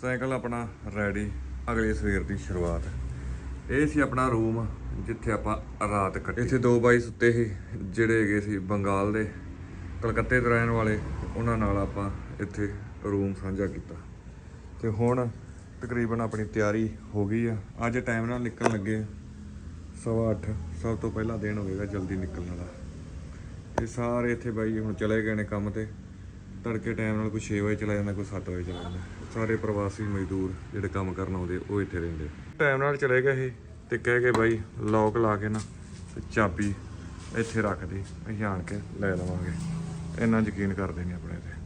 Cycle ਆਪਣਾ ready ਅਗਲੇ ਸਵੇਰ ਦੀ ਸ਼ੁਰੂਆਤ। ਇਹ ਸੀ ਆਪਣਾ ਰੂਮ ਜਿੱਥੇ ਆਪਾਂ ਰਾਤ ਕੱਟੀ। ਇੱਥੇ ਦੋ ਬਾਈ ਸੁੱਤੇ ਸੀ, ਜਿਹੜੇ ਹੈਗੇ ਸੀ ਬੰਗਾਲ ਦੇ, ਕਲਕੱਤੇ ਦੇ ਰਹਿਣ ਵਾਲੇ, ਉਹਨਾਂ ਨਾਲ ਆਪਾਂ ਇੱਥੇ ਰੂਮ ਸਾਂਝਾ ਕੀਤਾ। ਤੇ ਹੁਣ ਤਕਰੀਬਨ ਆਪਣੀ ਤਿਆਰੀ ਹੋ ਗਈ ਆ। ਅੱਜ ਟਾਈਮ ਨਾਲ ਨਿਕਲਣ ਲੱਗੇ ਸਵਾ ਅੱਠ, ਸਭ ਤੋਂ ਪਹਿਲਾਂ ਦਿਨ ਹੋਵੇਗਾ ਜਲਦੀ ਨਿਕਲਣ ਵਾਲਾ। ਇਹ ਸਾਰੇ ਇੱਥੇ ਬਾਈ ਹੁਣ ਚਲੇ ਗਏ ਨੇ ਕੰਮ ਤੇ। ਤੜਕੇ ਟਾਈਮ ਨਾਲ ਕੋਈ 6 ਵਜੇ ਚਲਾ ਜਾਂਦਾ, ਕੋਈ 7 ਵਜੇ ਚਲਾ ਜਾਂਦਾ। ਸਾਰੇ ਪ੍ਰਵਾਸੀ ਮਜ਼ਦੂਰ ਜਿਹੜੇ ਕੰਮ ਕਰਨ ਆਉਂਦੇ, ਉਹ ਇੱਥੇ ਰਹਿੰਦੇ। ਟਾਈਮ ਨਾਲ ਚਲੇ ਗਏ ਇਹ ਤੇ ਕਹਿ ਕੇ ਬਾਈ ਲੋਕ ਲਾ ਕੇ ਨਾ ਤੇ ਚਾਬੀ ਇੱਥੇ ਰੱਖ ਦੇ, ਅਸੀਂ ਆਣ ਕੇ ਲੈ ਲਵਾਂਗੇ। ਇੰਨਾ ਯਕੀਨ ਕਰਦੇ ਨੇ ਆਪਣੇ ਤੇ।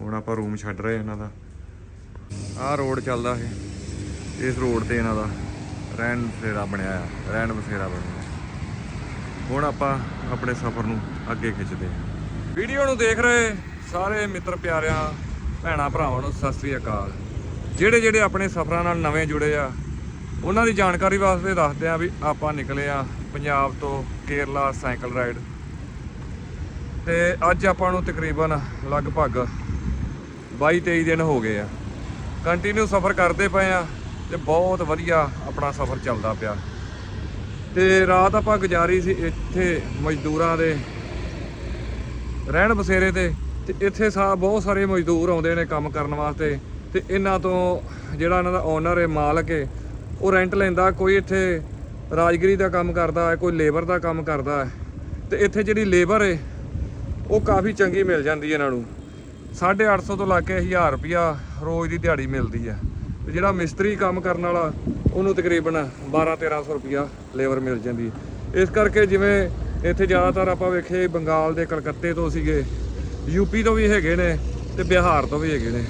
ਹੁਣ ਆਪਾਂ ਰੂਮ ਛੱਡ ਰਹੇ ਇਹਨਾਂ ਦਾ। ਆਹ ਰੋਡ ਚੱਲਦਾ ਇਹ। ਇਸ ਰੋਡ ਤੇ ਇਹਨਾਂ ਦਾ ਰਹਿਣ ਬਸੇਰਾ ਬਣਿਆ ਆ, ਰਹਿਣ ਬਸੇਰਾ ਬਣਿਆ ਹੁਣ ਆਪਾਂ ਆਪਣੇ ਸਫ਼ਰ ਨੂੰ ਅੱਗੇ ਖਿੱਚਦੇ ਹਾਂ। ਵੀਡੀਓ ਨੂੰ ਦੇਖ ਰਹੇ ਸਾਰੇ ਮਿੱਤਰ ਪਿਆਰਿਆਂ ਭੈਣਾ, ਭਰਾਵਾਂ ਨੂੰ ਸਤਿ ਸ੍ਰੀ ਅਕਾਲ। ਜਿਹੜੇ ਜਿਹੜੇ ਆਪਣੇ ਸਫ਼ਰਾਂ ਨਾਲ ਨਵੇਂ ਜੁੜੇ ਆ, ਉਹਨਾਂ ਦੀ ਜਾਣਕਾਰੀ ਵਾਸਤੇ ਦੱਸਦੇ ਆ ਵੀ ਆਪਾਂ ਨਿਕਲੇ ਆ ਪੰਜਾਬ ਤੋਂ ਕੇਰਲਾ ਸਾਈਕਲ ਰਾਈਡ। ਤੇ ਅੱਜ ਆਪਾਂ ਨੂੰ ਤਕਰੀਬਨ ਲਗਭਗ 22 23 ਦਿਨ ਹੋ ਗਏ ਆ। ਕੰਟੀਨਿਊ ਸਫ਼ਰ ਕਰਦੇ ਪਏ ਆ ਤੇ ਬਹੁਤ ਵਧੀਆ ਆਪਣਾ ਸਫ਼ਰ ਚੱਲਦਾ ਪਿਆ। ਤੇ ਰਾਤ ਆਪਾਂ ਗੁਜ਼ਾਰੀ ਸੀ ਇੱਥੇ ਮਜ਼ਦੂਰਾਂ ਦੇ ਰਹਿਣ ਬਸੇਰੇ ਤੇ। ਤੇ ਇੱਥੇ ਸਾ ਬਹੁਤ ਸਾਰੇ ਮਜ਼ਦੂਰ ਆਉਂਦੇ ਨੇ ਕੰਮ ਕਰਨ ਵਾਸਤੇ ਤੇ ਇਹਨਾਂ ਤੋਂ ਜਿਹੜਾ ਇਹਨਾਂ ਦਾ ਓਨਰ ਹੈ, ਮਾਲਕ ਹੈ, ਉਹ ਰੈਂਟ ਲੈਂਦਾ, ਕੋਈ ਇੱਥੇ ਰਾਜਗਰੀ ਦਾ ਕੰਮ ਕਰਦਾ ਹੈ, ਕੋਈ ਲੇਬਰ ਦਾ ਕੰਮ ਕਰਦਾ ਹੈ। ਤੇ ਇੱਥੇ ਜਿਹੜੀ ਲੇਬਰ ਹੈ, ਉਹ ਕਾਫੀ ਚੰਗੀ ਮਿਲ ਜਾਂਦੀ ਹੈ ਇਹਨਾਂ ਨੂੰ। 850 ਤੋਂ ਲਾ ਕੇ 1000 ਰੁਪਿਆ ਰੋਜ਼ ਦੀ ਦਿਹਾੜੀ ਮਿਲਦੀ ਹੈ। ਤੇ ਜਿਹੜਾ ਮਿਸਤਰੀ ਕੰਮ ਕਰਨ ਵਾਲਾ, ਉਹਨੂੰ ਤਕਰੀਬਨ 12 1300 ਰੁਪਿਆ ਲੇਬਰ ਮਿਲ ਜਾਂਦੀ ਹੈ। ਇਸ ਕਰਕੇ ਜਿਵੇਂ ਇੱਥੇ ਜ਼ਿਆਦਾਤਰ ਆਪਾਂ ਵੇਖੇ, ਬੰਗਾਲ ਦੇ ਕਲਕੱਤੇ ਤੋਂ ਸੀਗੇ ਯੂਪੀ ਤੋਂ ਵੀ ਹੈਗੇ ਨੇ ਤੇ ਬਿਹਾਰ ਤੋਂ ਵੀ ਹੈਗੇ ਨੇ।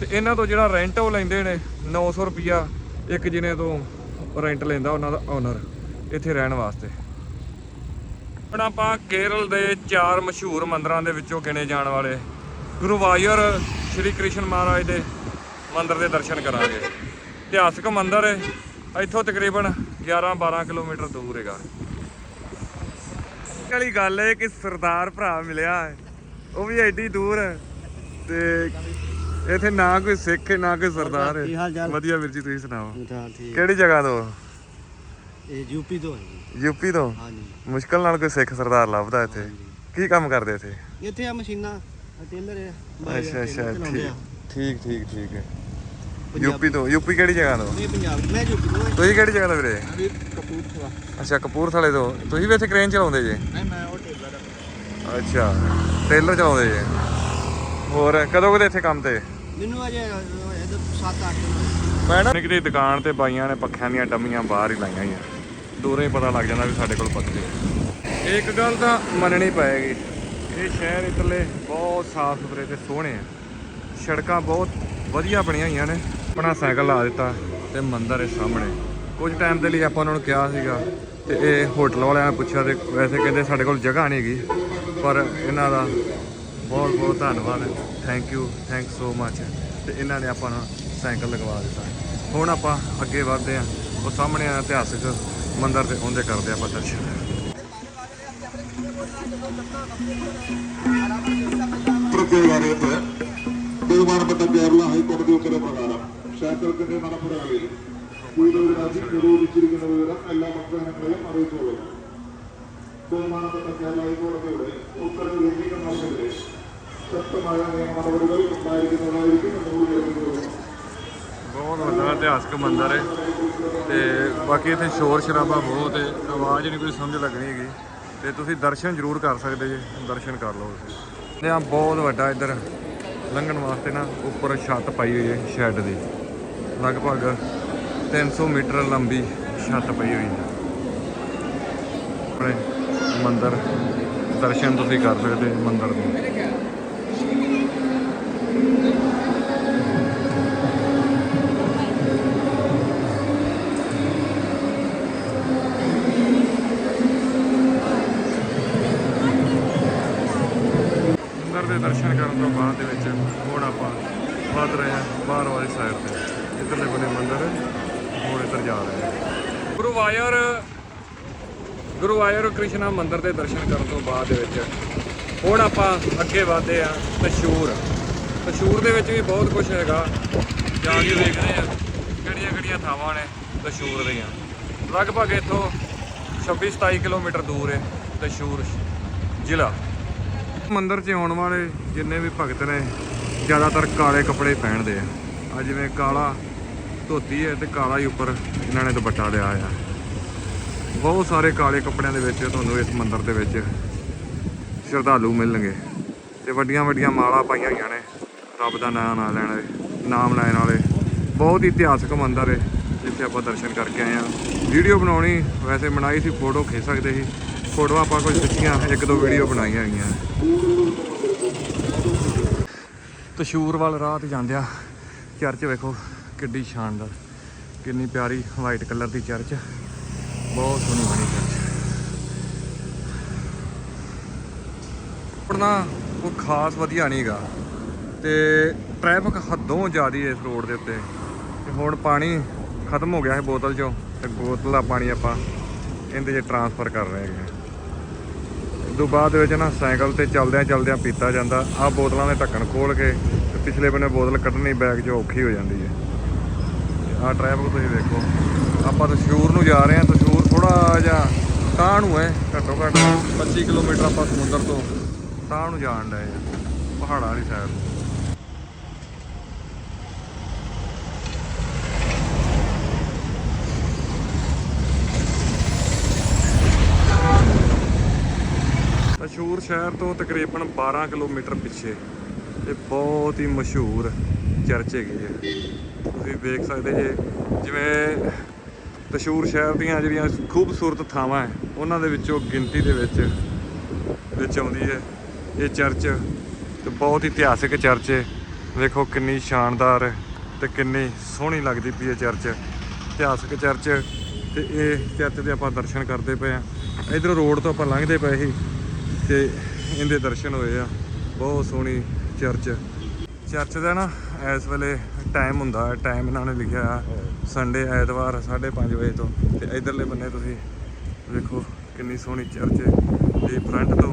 ਤੇ ਇਹਨਾਂ ਤੋਂ ਜਿਹੜਾ ਰੈਂਟ ਉਹ ਲੈਂਦੇ ਨੇ 900 ਰੁਪਿਆ ਇੱਕ ਜਿਨੇ ਤੋਂ ਰੈਂਟ ਲੈਂਦਾ ਉਹਨਾਂ ਦਾ ਓਨਰ ਇੱਥੇ ਰਹਿਣ ਵਾਸਤੇ। ਹੁਣ ਆਪਾਂ ਕੇਰਲ ਦੇ ਚਾਰ ਮਸ਼ਹੂਰ ਮੰਦਰਾਂ ਦੇ ਵਿੱਚੋਂ ਗਿਣੇ ਜਾਣ ਵਾਲੇ ਗੁਰੂਵਾਯਰ ਸ਼੍ਰੀ ਕ੍ਰਿਸ਼ਨ ਮਹਾਰਾਜ ਦੇ ਮੰਦਿਰ ਦੇ ਦਰਸ਼ਨ ਕਰਾਂਗੇ। ਇਤਿਹਾਸਕ ਮੰਦਿਰ ਹੈ, ਇੱਥੋਂ ਤਕਰੀਬਨ 11-12 ਕਿਲੋਮੀਟਰ ਦੂਰ ਹੈਗਾ। ਵਾਲੀ ਗੱਲ ਹੈ ਕਿ ਸਰਦਾਰ ਭਰਾ ਮਿਲਿਆ ਹੈ। ਉਹ ਵੀ ਐਡੀ ਦੂਰ ਹੈ। ਤੇ ਇੱਥੇ ਨਾ ਕੋਈ ਸਿੱਖ ਹੈ ਨਾ ਕੋਈ ਸਰਦਾਰ ਕੀ ਹਾਲ ਹੈ ਚਾਲ? ਵਧੀਆ ਵੀਰ ਜੀ ਤੁਸੀਂ ਸੁਣਾਓ? ਹਾਂ ਠੀਕ। ਕਿਹੜੀ ਜਗ੍ਹਾ ਤੋਂ? ਇਹ ਯੂਪੀ ਤੋਂ ਹੈ ਜੀ। ਯੂਪੀ ਤੋਂ? ਹਾਂਜੀ। ਮੁਸ਼ਕਲ ਨਾਲ ਕੋਈ ਸਿੱਖ ਸਰਦਾਰ ਲੱਭਦਾ ਇੱਥੇ। ਕੀ ਕੰਮ ਕਰਦੇ ਇੱਥੇ? ਇੱਥੇ ਆ ਮਸ਼ੀਨਾਂ ਟੇਲਰ ਹੈ ਬਾਈ ਅੱਛਾ ਆ, ਅੱਛਾ ਟੇਲਰ ਚਲਾਉਂਦੇ ਠੀਕ। ਆ। ਠੀਕ ਠੀਕ ਠੀਕ ਹੈ। ਯੂਪੀ ਤੋਂ? ਯੂਪੀ ਕਿਹੜੀ ਜਗ੍ਹਾ ਤੋਂ? ਨਹੀਂ ਪੰਜਾਬ। ਮੈਂ ਯੂਪੀ ਤੋਂ ਹਾਂ ਤੁਸੀਂ ਕਿਹੜੀ ਜਗ੍ਹਾ ਤੋਂ ਵੀਰੇ? ਕਪੂਰਥਲਾ। ਅੱਛਾ ਕਪੂਰਥਲੇ ਤੋਂ। ਤੁਸੀਂ ਵੀ ਇੱਥੇ ਕ੍ਰੇਨ ਚਲਾਉਂਦੇ ਜੇ? ਨਹੀਂ ਮੈਂ ਉਹ ਟੇਲਰ ਹਾਂ। ਅੱਛਾ ਟੇਲਰ ਚਲਾਉਂਦੇ ਜੇ। ਹੋਰ ਕਦੋਂ ਕਦੇ ਇੱਥੇ ਕੰਮ ਤੇ? ਮੈਨੂੰ ਅਜੇ ਇਹਦੇ 7-8 ਦਿਨ ਮੈਂ ਨਾ ਕਿਤੇ ਦੁਕਾਨ ਤੇ ਬਾਈਆਂ ਨੇ ਪੱਖਿਆਂ ਦੀਆਂ ਡੰਮੀਆਂ ਬਾਹਰ ਹੀ ਲਾਈਆਂ ਹੋਈਆਂ। ਦੂਰੋਂ ਹੀ ਪਤਾ ਲੱਗ ਜਾਂਦਾ ਵੀ ਸਾਡੇ ਕੋਲ ਪੱਖੇ ਇੱਕ ਗੱਲ ਤਾਂ ਮੰਨਣੀ ਪਏਗੀ ਇਹ ਸ਼ਹਿਰ ਇਤਲੇ ਬਹੁਤ ਸਾਫ਼ ਸੁਥਰੇ ਤੇ ਸੋਹਣੇ ਆ। ਸੜਕਾਂ ਬਹੁਤ ਵਧੀਆ ਬਣੀਆਂ ਹੋਈਆਂ ਨੇ। ਆਪਣਾ ਸਾਈਕਲ ਲਾ ਦਿੱਤਾ ਤੇ ਮੰਦਿਰ ਹੈ ਸਾਹਮਣੇ। ਕੁਝ ਟਾਈਮ ਦੇ ਲਈ ਆਪਾਂ ਉਹਨਾਂ ਨੂੰ ਕਿਹਾ ਸੀਗਾ ਤੇ ਇਹ ਹੋਟਲ ਵਾਲਿਆਂ ਨੇ ਪੁੱਛਿਆ ਤੇ ਵੈਸੇ ਕਹਿੰਦੇ ਸਾਡੇ ਕੋਲ ਜਗ੍ਹਾ ਨਹੀਂ ਹੈਗੀ। ਪਰ ਇਹਨਾਂ ਦਾ ਬਹੁਤ ਬਹੁਤ ਧੰਨਵਾਦ thank you thank so much ਤੇ ਇਹਨਾਂ ਨੇ ਆਪਾਂ ਨੂੰ ਸਾਈਕਲ ਲਗਵਾ ਦਿੱਤਾ ਹੁਣ ਆਪਾਂ ਅੱਗੇ ਵਧਦੇ ਹਾਂ ਉਹ ਸਾਹਮਣੇ ਆ ਇਤਿਹਾਸਕ ਮੰਦਿਰ ਤੇ ਉਹਦੇ ਕਰਦੇ ਆਪਾਂ ਦਰਸ਼ਨ പ്രത്യേകാലയത്ത് ബഹുമാനപ്പെട്ട കേരള ഹൈക്കോടതി ഉത്തരവ് പ്രകാരം ക്ഷേത്രത്തിന്റെ നടപ്പുറകളിൽ ഭൂതവിരാജി നിരോധിച്ചിരിക്കുന്ന വിവരം എല്ലാ ഭക്തജനങ്ങളെയും അറിയിച്ചുകൊള്ളുന്നു ബഹുമാനപ്പെട്ട കേരള ഹൈക്കോടതിയുടെ ഉത്തരവ് ലംഘിക്കുന്നവർക്കെതിരെ ശക്തമായ നിയമ നടപടികൾ ഉണ്ടായിരിക്കുന്നതായിരിക്കും എന്നോട് കേൾക്കുന്നത് ਬਹੁਤ ਵੱਡਾ ਇਤਿਹਾਸਕ ਮੰਦਿਰ ਹੈ ਤੇ ਬਾਕੀ ਇੱਥੇ ਸ਼ੋਰ ਸ਼ਰਾਬਾ ਬਹੁਤ ਹੈ ਆਵਾਜ਼ ਨਹੀਂ ਕੋਈ ਸਮਝ ਲੱਗਣੀ ਹੈਗੀ ਤੇ ਤੁਸੀਂ ਦਰਸ਼ਨ ਜ਼ਰੂਰ ਕਰ ਸਕਦੇ ਜੇ ਦਰਸ਼ਨ ਕਰ ਲਓ ਤੁਸੀਂ ਤੇ ਆ ਬਹੁਤ ਵੱਡਾ ਇੱਧਰ ਲੰਘਣ ਵਾਸਤੇ ਨਾ ਉੱਪਰ ਛੱਤ ਪਾਈ ਹੋਈ ਹੈ ਸ਼ੈੱਡ ਦੀ ਲਗਭਗ 300 ਮੀਟਰ ਲੰਬੀ ਛੱਤ ਪਈ ਹੋਈ ਹੈ ਆਪਣੇ ਮੰਦਿਰ ਦਰਸ਼ਨ ਤੁਸੀਂ ਕਰ ਸਕਦੇ ਮੰਦਿਰ ਦੇ। ਮੰਦਰ ਦੇ ਦਰਸ਼ਨ ਕਰਨ ਤੋਂ ਬਾਅਦ ਦੇ ਵਿੱਚ ਹੁਣ ਆਪਾਂ ਵੱਧ ਰਹੇ ਹਾਂ ਬਾਹਰ ਵਾਲੀ ਸਾਈਡ ਤੇ। ਇੱਧਰਲੇ ਬੰਨੇ ਮੰਦਰ, ਹੁਣ ਇੱਧਰ ਜਾ ਰਹੇ ਹਾਂ। ਗੁਰੂਵਾਯਰ ਗੁਰੂਵਾਯਰ ਕ੍ਰਿਸ਼ਨਾ ਮੰਦਿਰ ਦੇ ਦਰਸ਼ਨ ਕਰਨ ਤੋਂ ਬਾਅਦ ਦੇ ਵਿੱਚ ਹੁਣ ਆਪਾਂ ਅੱਗੇ ਵਧਦੇ ਹਾਂ ਤਸ਼ੂਰ ਤਸ਼ੂਰ ਦੇ ਵਿੱਚ ਵੀ ਬਹੁਤ ਕੁਝ ਹੈਗਾ। ਜਾ ਕੇ ਵੇਖਦੇ ਆ ਕਿਹੜੀਆਂ ਕਿਹੜੀਆਂ ਥਾਵਾਂ ਨੇ ਤਸ਼ੂਰ ਦੀਆਂ। ਲਗਭਗ ਇੱਥੋਂ 26 27 ਕਿਲੋਮੀਟਰ ਦੂਰ ਹੈ ਤਸ਼ੂਰ ਜ਼ਿਲ੍ਹਾ। ਮੰਦਿਰ 'ਚ ਆਉਣ ਵਾਲੇ ਜਿੰਨੇ ਵੀ ਭਗਤ ਨੇ ਜ਼ਿਆਦਾਤਰ ਕਾਲੇ ਕੱਪੜੇ ਪਹਿਨਦੇ ਆ। ਆ ਜਿਵੇਂ ਕਾਲਾ ਧੋਤੀ ਹੈ ਤੇ ਕਾਲਾ ਹੀ ਉੱਪਰ ਇਹਨਾਂ ਨੇ ਦੁਪੱਟਾ ਲਿਆ ਆ ਬਹੁਤ ਸਾਰੇ ਕਾਲੇ ਕੱਪੜਿਆਂ ਦੇ ਵਿੱਚ ਤੁਹਾਨੂੰ ਇਸ ਮੰਦਿਰ ਦੇ ਵਿੱਚ ਸ਼ਰਧਾਲੂ ਮਿਲਣਗੇ। ਤੇ ਵੱਡੀਆਂ ਵੱਡੀਆਂ ਮਾਲਾ ਪਾਈਆਂ ਹੋਈਆਂ ਨੇ, ਰੱਬ ਦਾ ਨਾਮ ਨਾ ਲੈਣ ਵਾਲੇ, ਨਾਮ ਲੈਣ ਵਾਲੇ। ਬਹੁਤ ਹੀ ਇਤਿਹਾਸਕ ਮੰਦਿਰ ਹੈ ਜਿੱਥੇ ਆਪਾਂ ਦਰਸ਼ਨ ਕਰਕੇ ਆਏ ਆ ਵੀਡੀਓ ਬਣਾਉਣੀ, ਵੈਸੇ ਬਣਾਈ ਸੀ, ਫੋਟੋ ਖਿੱਚ ਸਕਦੇ ਸੀ। ਫੋਟੋਆਂ ਆਪਾਂ ਕੁਝ ਖਿੱਚੀਆਂ, ਇੱਕ ਦੋ ਵੀਡੀਓ ਬਣਾਈਆਂ ਹੈਗੀਆਂ ਤਸ਼ੂਰ ਵੱਲ ਰਾਹ ਤੇ ਜਾਂਦਿਆ ਚਰਚ ਵੇਖੋ, ਕਿੱਡੀ ਸ਼ਾਨਦਾਰ, ਕਿੰਨੀ ਪਿਆਰੀ ਵਾਈਟ ਕਲਰ ਦੀ ਚਰਚ। ਬਹੁਤ ਸੋਹਣੀ ਬਣੀ ਚਰਚ ਪੜਨਾ ਕੋਈ ਖਾਸ ਵਧੀਆ ਨਹੀਂਗਾ ਤੇ ਟ੍ਰੈਫਿਕ ਹੱਦੋਂ ਜ਼ਿਆਦੀ ਇਸ ਰੋਡ ਦੇ ਉੱਤੇ। ਤੇ ਹੁਣ ਪਾਣੀ ਖਤਮ ਹੋ ਗਿਆ ਹੈ ਬੋਤਲ ਚੋਂ। ਤੇ ਬੋਤਲ ਦਾ ਪਾਣੀ ਆਪਾਂ ਇਹਦੇ 'ਚ ਟਰਾਂਸਫਰ ਕਰ ਰਹੇ ਹਾਂ। ਇਸ ਤੋਂ ਬਾਅਦ ਵਿੱਚ ਨਾ ਸਾਈਕਲ ਤੇ ਚੱਲਦਿਆਂ ਚੱਲਦਿਆਂ ਪੀਤਾ ਜਾਂਦਾ। ਆਹ ਬੋਤਲਾਂ ਦੇ ਢੱਕਣ ਖੋਲ ਕੇ ਤੇ ਪਿਛਲੇ ਬੰਨੇ ਬੋਤਲ ਕੱਢਣੀ ਬੈਗ 'ਚੋਂ ਔਖੀ ਹੋ ਜਾਂਦੀ ਹੈ। ਆਹ ਟ੍ਰੈਫਿਕ ਤੁਸੀਂ ਦੇਖੋ ਆਪਾਂ ਤਸ਼ੂਰ ਨੂੰ ਜਾ ਰਹੇ ਹਾਂ ਤਸ਼ੂਰ ਤਾਂ ਨੂੰ ਹੈ ਘੱਟੋ ਘੱਟ 25 ਕਿਲੋਮੀਟਰ ਆਪਾਂ ਸਮੁੰਦਰ ਤੋਂ ਤਾਂ ਨੂੰ ਜਾਣ ਡਏ ਆ, ਪਹਾੜਾਂ ਵਾਲੀ ਸਾਈਡ ਨੂੰ। ਮਸ਼ਹੂਰ ਸ਼ਹਿਰ ਤੋਂ ਤਕਰੀਬਨ 12 ਕਿਲੋਮੀਟਰ ਪਿੱਛੇ, ਇਹ ਬਹੁਤ ਹੀ ਮਸ਼ਹੂਰ ਚਰਚ ਹੈਗੀ ਹੈ ਤੁਸੀਂ ਵੇਖ ਸਕਦੇ ਜੇ, ਜਿਵੇਂ ਤਸ਼ੂਰ ਸ਼ਹਿਰ ਦੀਆਂ ਜਿਹੜੀਆਂ ਖੂਬਸੂਰਤ ਥਾਵਾਂ ਹੈ, ਉਹਨਾਂ ਦੇ ਵਿੱਚੋਂ ਗਿਣਤੀ ਦੇ ਵਿੱਚ ਵਿੱਚ ਆਉਂਦੀ ਹੈ। ਇਹ ਚਰਚ ਤੇ ਬਹੁਤ ਇਤਿਹਾਸਿਕ ਚਰਚ ਹੈ। ਵੇਖੋ ਕਿੰਨੀ ਸ਼ਾਨਦਾਰ ਤੇ ਕਿੰਨੀ ਸੋਹਣੀ ਲੱਗਦੀ ਪਈ ਹੈ ਚਰਚ। ਇਤਿਹਾਸਿਕ ਚਰਚ ਤੇ ਇਹ ਚਰਚ ਦੇ ਆਪਾਂ ਦਰਸ਼ਨ ਕਰਦੇ ਪਏ ਆ ਇਧਰ ਰੋਡ ਤੋਂ ਆਪਾਂ ਲੰਘਦੇ ਪਏ ਸੀ ਤੇ ਇਹਦੇ ਦਰਸ਼ਨ ਹੋਏ ਆ। ਬਹੁਤ ਸੋਹਣੀ ਚਰਚ। ਚਰਚ ਦਾ ਨਾ ਇਸ ਵੇਲੇ ਟਾਈਮ ਹੁੰਦਾ ਟਾਈਮ ਇਹਨਾਂ ਨੇ ਲਿਖਿਆ ਆ ਸੰਡੇ ਐਤਵਾਰ 5:30 ਵਜੇ ਤੋਂ। ਤੇ ਇਧਰਲੇ ਬੰਨੇ ਤੁਸੀਂ ਵੇਖੋ ਕਿੰਨੀ ਸੋਹਣੀ ਚਰਚ ਇਹ ਫਰੰਟ ਤੋਂ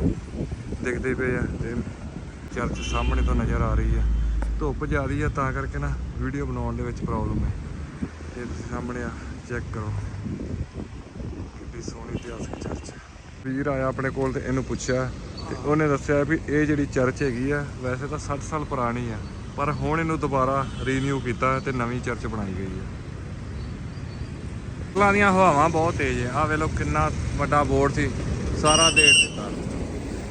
ਦਿਖਦੇ ਪਏ ਆ ਤੇ ਚਰਚ ਸਾਹਮਣੇ ਤੋਂ ਨਜ਼ਰ ਆ ਰਹੀ ਆ। ਧੁੱਪ ਜ਼ਿਆਦੀ ਆ, ਤਾਂ ਕਰਕੇ ਨਾ ਵੀਡੀਓ ਬਣਾਉਣ ਦੇ ਵਿੱਚ ਪ੍ਰੋਬਲਮ ਹੈ। ਇਹ ਤੁਸੀਂ ਸਾਹਮਣੇ ਆ ਚੈੱਕ ਕਰੋ। ਕਿੰਨੀ ਸੋਹਣੀ ਇਤਿਹਾਸਕ ਚਰਚ ਵੀਰ ਆਇਆ ਆਪਣੇ ਕੋਲ ਤੇ ਇਹਨੂੰ ਪੁੱਛਿਆ ਤੇ ਉਹਨੇ ਦੱਸਿਆ ਵੀ ਇਹ ਜਿਹੜੀ ਚਰਚ ਹੈਗੀ ਆ, ਵੈਸੇ ਤਾਂ 60 ਸਾਲ ਪੁਰਾਣੀ ਆ। ਪਰ ਹੁਣ ਇਹਨੂੰ ਦੁਬਾਰਾ ਰੀਨਿਊ ਕੀਤਾ ਤੇ ਨਵੀਂ ਚਰਚ ਬਣਾਈ ਗਈ ਹੈ। ਫੁੱਲਾਂ ਦੀਆਂ ਹਵਾਵਾਂ ਬਹੁਤ ਤੇਜ਼ ਆ ਆਹ ਵੇਖ ਲਓ ਕਿੰਨਾ ਵੱਡਾ ਬੋਰਡ ਸੀ। ਸਾਰਾ ਦੇੜ ਦਿੱਤਾ।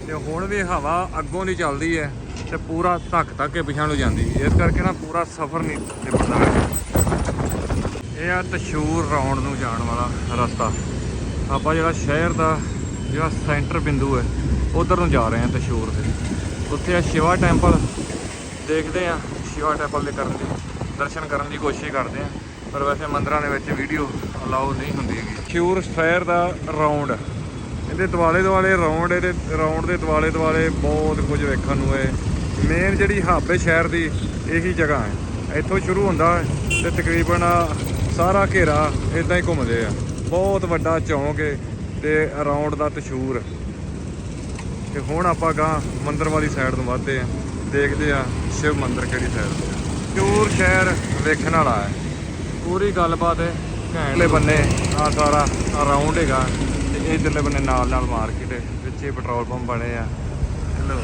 ਤੇ ਹੁਣ ਵੀ ਹਵਾ ਅੱਗੋਂ ਦੀ ਚੱਲਦੀ ਹੈ ਤੇ ਪੂਰਾ ਧੱਕ ਧੱਕ ਕੇ ਪਿਛਾਂ ਨੂੰ ਜਾਂਦੀ ਇਸ ਕਰਕੇ ਨਾ ਪੂਰਾ ਸਫ਼ਰ ਨਹੀਂ ਨਿਭਦਾ। ਇਹ ਆ ਤਸ਼ੂਰ ਰੌਂਡ ਨੂੰ ਜਾਣ ਵਾਲਾ ਰਸਤਾ। ਆਪਾਂ ਜਿਹੜਾ ਸ਼ਹਿਰ ਦਾ ਜਿਹੜਾ ਸੈਂਟਰ ਬਿੰਦੂ ਹੈ, ਉਧਰ ਨੂੰ ਜਾ ਰਹੇ ਹਾਂ ਤਸ਼ੂਰ ਦੇ। ਉੱਥੇ ਆ ਸ਼ਿਵਾ ਟੈਂਪਲ। ਦੇਖਦੇ ਆ ਸ਼ਿਵਾ ਟੈਂਪਲ ਦੇ ਕਰਨ ਦੀ, ਦਰਸ਼ਨ ਕਰਨ ਦੀ ਕੋਸ਼ਿਸ਼ ਕਰਦੇ ਆ ਪਰ ਵੈਸੇ ਮੰਦਰਾਂ ਦੇ ਵਿੱਚ ਵੀਡੀਓ ਅਲਾਉ ਨਹੀਂ ਹੁੰਦੀ ਹੈਗੀ। ਤਸ਼ੂਰ ਸ਼ਹਿਰ ਦਾ ਰੌਂਡ ਇਹਦੇ ਦੁਆਲੇ ਦੁਆਲੇ ਰੌਂਡ ਇਹਦੇ ਰੌਂਡ ਦੇ ਦੁਆਲੇ ਦੁਆਲੇ ਬਹੁਤ ਕੁਝ ਵੇਖਣ ਨੂੰ ਹੈ ਮੇਨ ਜਿਹੜੀ ਹਾਬੇ ਸ਼ਹਿਰ ਦੀ, ਇਹੀ ਜਗ੍ਹਾ ਹੈ। ਇੱਥੋਂ ਸ਼ੁਰੂ ਹੁੰਦਾ ਹੈ ਤੇ ਤਕਰੀਬਨ ਸਾਰਾ ਘੇਰਾ ਇਦਾਂ ਹੀ ਘੁੰਮਦੇ ਆ। ਬਹੁਤ ਵੱਡਾ ਚੌਂਕ ਹੈ ਤੇ ਅਰਾਊਂਡ ਦਾ ਤਸ਼ੂਰ। ਤੇ ਹੁਣ ਆਪਾਂ ਗਾਂ ਮੰਦਰ ਵਾਲੀ ਸਾਈਡ ਨੂੰ ਵੱਧਦੇ ਆ ਦੇਖਦੇ ਆ ਸ਼ਿਵ ਮੰਦਰ ਕਿਹੜੀ ਸਾਈਡ ਤੇ ਆ। ਚੂਰ ਸ਼ਹਿਰ ਵੇਖਣ ਵਾਲਾ ਹੈ। ਪੂਰੀ ਗੱਲਬਾਤ ਹੈ ਘੈਂਟਲੇ ਬੰਨੇ ਆ ਸਾਰਾ ਅਰਾਊਂਡ ਹੈਗਾ। ਤੇ ਇਧਰਲੇ ਬੰਨੇ ਨਾਲ ਨਾਲ ਮਾਰਕੀਟ ਹੈ ਵਿੱਚ ਹੀ ਪੈਟਰੋਲ ਪੰਪ ਬਣੇ ਆ। ਹੈਲੋ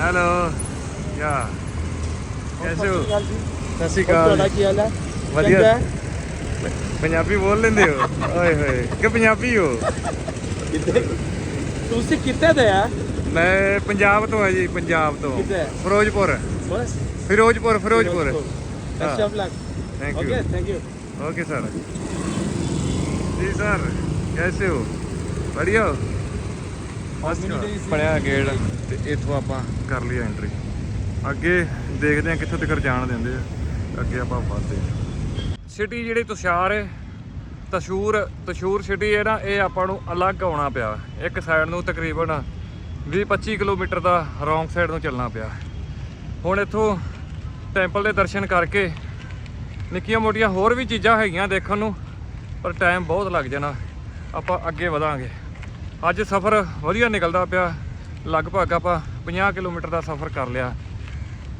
ਹੈਲੋ ਯਾ। ਕੈਸੇ ਹੋ? ਸਤਿ ਸ਼੍ਰੀ ਅਕਾਲ ਕੀ ਹਾਲ ਹੈ? ਵਧੀਆ। ਪੰਜਾਬੀ ਬੋਲ ਲੈਂਦੇ ਹੋ? ਓਏ ਹੋਏ। ਕਿ ਪੰਜਾਬੀ ਹੋ? ਤੁਸੀਂ ਕਿੱਥੇ ਦੇ ਆ? ਮੈਂ ਪੰਜਾਬ ਤੋਂ ਆ ਜੀ ਪੰਜਾਬ ਤੋਂ ਕਿੱਥੇ? ਫਿਰੋਜ਼ਪੁਰ ਬਸ Firozpur Firozpur best of luck thank okay you thank you okay sir ji sir कैसे हो बढ़िया हो ਪੜਿਆ ਗੇੜ ਤੇ ਇੱਥੋਂ ਆਪਾਂ ਕਰ ਲਈ ਐਂਟਰੀ ਅੱਗੇ ਦੇਖਦੇ ਆ ਕਿੱਥੋਂ ਤੱਕ ਜਾਣ ਦਿੰਦੇ ਆ ਅੱਗੇ ਆਪਾਂ ਵੱਧਦੇ ਆ ਸਿਟੀ ਜਿਹੜੀ ਤੁਸ਼ਾਰ ਹੈ ਤਸ਼ੂਰ ਤਸ਼ੂਰ ਸਿਟੀ ਹੈ ਨਾ ਇਹ ਆਪਾਂ ਨੂੰ ਅਲੱਗ ਆਉਣਾ ਪਿਆ ਇੱਕ ਸਾਈਡ ਨੂੰ ਤਕਰੀਬਨ 20-25 ਕਿਲੋਮੀਟਰ ਦਾ ਰੌਂਗ ਸਾਈਡ ਨੂੰ ਚੱਲਣਾ ਪਿਆ। ਹੁਣ ਇੱਥੋਂ ਟੈਂਪਲ ਦੇ ਦਰਸ਼ਨ ਕਰਕੇ ਨਿੱਕੀਆਂ ਮੋਟੀਆਂ ਹੋਰ ਵੀ ਚੀਜ਼ਾਂ ਹੈਗੀਆਂ ਦੇਖਣ ਨੂੰ, ਪਰ ਟਾਈਮ ਬਹੁਤ ਲੱਗ ਜਾਣਾ। ਆਪਾਂ ਅੱਗੇ ਵਧਾਂਗੇ। ਅੱਜ ਸਫ਼ਰ ਵਧੀਆ ਨਿਕਲਦਾ ਪਿਆ। ਲਗਭਗ ਆਪਾਂ 50 ਕਿਲੋਮੀਟਰ ਦਾ ਸਫ਼ਰ ਕਰ ਲਿਆ।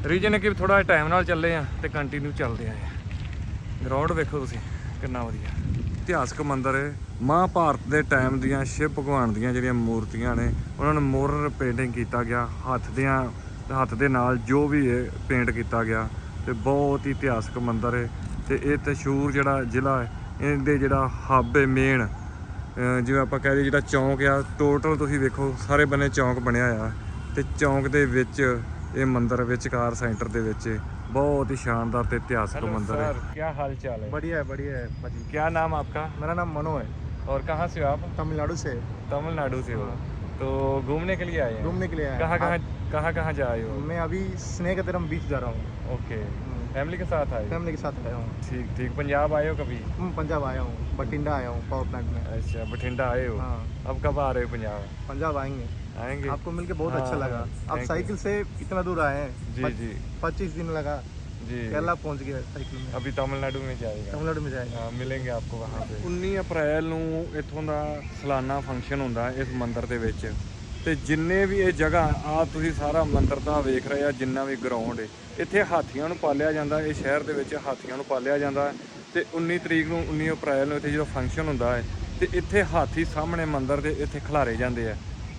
ਰੀਜਨ ਕਿ ਥੋੜਾ ਟਾਈਮ ਨਾਲ ਚੱਲੇ ਆ ਤੇ ਕੰਟੀਨਿਊ ਚੱਲਦੇ ਆਏ ਗਰਾਊਂਡ ਵੇਖੋ ਤੁਸੀਂ, ਕਿੰਨਾ ਵਧੀਆ। ਇਤਿਹਾਸਕ ਮੰਦਿਰ ਹੈ। ਮਹਾਭਾਰਤ ਦੇ ਟਾਈਮ ਦੀਆਂ ਸ਼ਿਵ ਭਗਵਾਨ ਦੀਆਂ ਜਿਹੜੀਆਂ ਮੂਰਤੀਆਂ ਨੇ, ਉਹਨਾਂ ਨੂੰ ਮੋਰਰ ਪੇਂਟਿੰਗ ਕੀਤਾ ਗਿਆ। ਹੱਥ ਦੀਆਂ, ਹੱਥ ਦੇ ਨਾਲ ਜੋ ਵੀ ਹੈ ਪੇਂਟ ਕੀਤਾ ਗਿਆ, ਤੇ ਬਹੁਤ ਹੀ ਇਤਿਹਾਸਕ ਮੰਦਿਰ ਹੈ। ਤੇ ਇਹ ਤਸ਼ੂਰ ਜਿਹੜਾ ਜ਼ਿਲ੍ਹਾ ਹੈ, ਇਹਦੇ ਜਿਹੜਾ ਹੱਬ ਹੈ ਮੇਨ ਜਿਵੇਂ ਆਪਾਂ ਕਹਿ ਦਈਏ ਜਿਹੜਾ ਚੌਂਕ ਆ ਟੋਟਲ ਤੁਸੀਂ ਵੇਖੋ, ਸਾਰੇ ਬੰਨੇ ਚੌਂਕ ਬਣਿਆ ਆ ਤੇ ਚੌਂਕ ਦੇ ਵਿੱਚ, ਇਹ ਮੰਦਿਰ ਵਿਚਕਾਰ ਸੈਂਟਰ ਦੇ ਵਿੱਚ बहुत ही शानदार ऐतिहासिक मंदिर है। क्या हाल चाल है? बढ़िया है बढ़िया है भाजी। क्या नाम आपका? मेरा नाम मनो है। और कहाँ से हो आप? तमिलनाडु से। तमिलनाडु से हो। हाँ। तो घूमने के लिए आए घूमने के लिए आए कहाँ कहाँ कहाँ कहाँ जा रहे हो? मैं अभी स्नेह तरम बीच जा रहा हूँ। ओके। हाँ। फैमिली के साथ आए? फैमिली के साथ आया हूँ। ठीक ठीक। पंजाब आए हो कभी? हम्म, पंजाब आया हूँ। बठिंडा आया हूँ पावर प्लांट में। अच्छा बठिंडा आए हो। हाँ। अब कब आ रहे हो पंजाब? पंजाब आएँगे। आएंगे। आपको मिलके बहुत अच्छा लगा। आप साइकिल से इतना दूर आए हैं। जी जी। पच्चीस दिन लगा। जी। केरला पहुंच गया ਸਾਈਕਲ में। ਅਭੀ ਤਾਮਿਲਨਾਡੂ ਵਿੱਚ ਜਾਏਗਾ ਤਾਮਿਲਨਾਡੂ ਵਿੱਚ ਜਾਏਗਾ ਮਿਲेंगे ਆਪਕੋ ਵਹਾਂ ਤੇ 19 ਅਪ੍ਰੈਲ ਨੂੰ ਇਥੋਂ ਦਾ ਸਾਲਾਨਾ ਫੰਕਸ਼ਨ ਹੁੰਦਾ ਇਸ ਮੰਦਿਰ ਦੇ ਵਿੱਚ ਤੇ ਜਿੰਨੇ ਵੀ ਇਹ ਜਗ੍ਹਾ ਆ ਤੁਸੀਂ ਸਾਰਾ ਮੰਦਿਰ ਦਾ ਵੇਖ ਰਹੇ ਆ ਜਿੰਨਾ ਵੀ ਗਰਾਊਂਡ ਹੈ ਇੱਥੇ ਹਾਥੀਆਂ ਨੂੰ ਪਾਲਿਆ ਜਾਂਦਾ ਇਹ ਸ਼ਹਿਰ ਦੇ ਵਿੱਚ ਹਾਥੀਆਂ ਨੂੰ ਪਾਲਿਆ ਜਾਂਦਾ ਤੇ 19 ਤਰੀਕ ਨੂੰ 19 ਅਪ੍ਰੈਲ ਨੂੰ ਇੱਥੇ ਜਦੋਂ ਫੰਕਸ਼ਨ ਹੁੰਦਾ ਹੈ ਤੇ ਇੱਥੇ ਹਾਥੀ ਸਾਹਮਣੇ ਮੰਦਿਰ ਦੇ ਇੱਥੇ ਖਿਲਾਰੇ ਜਾਂਦੇ ਆ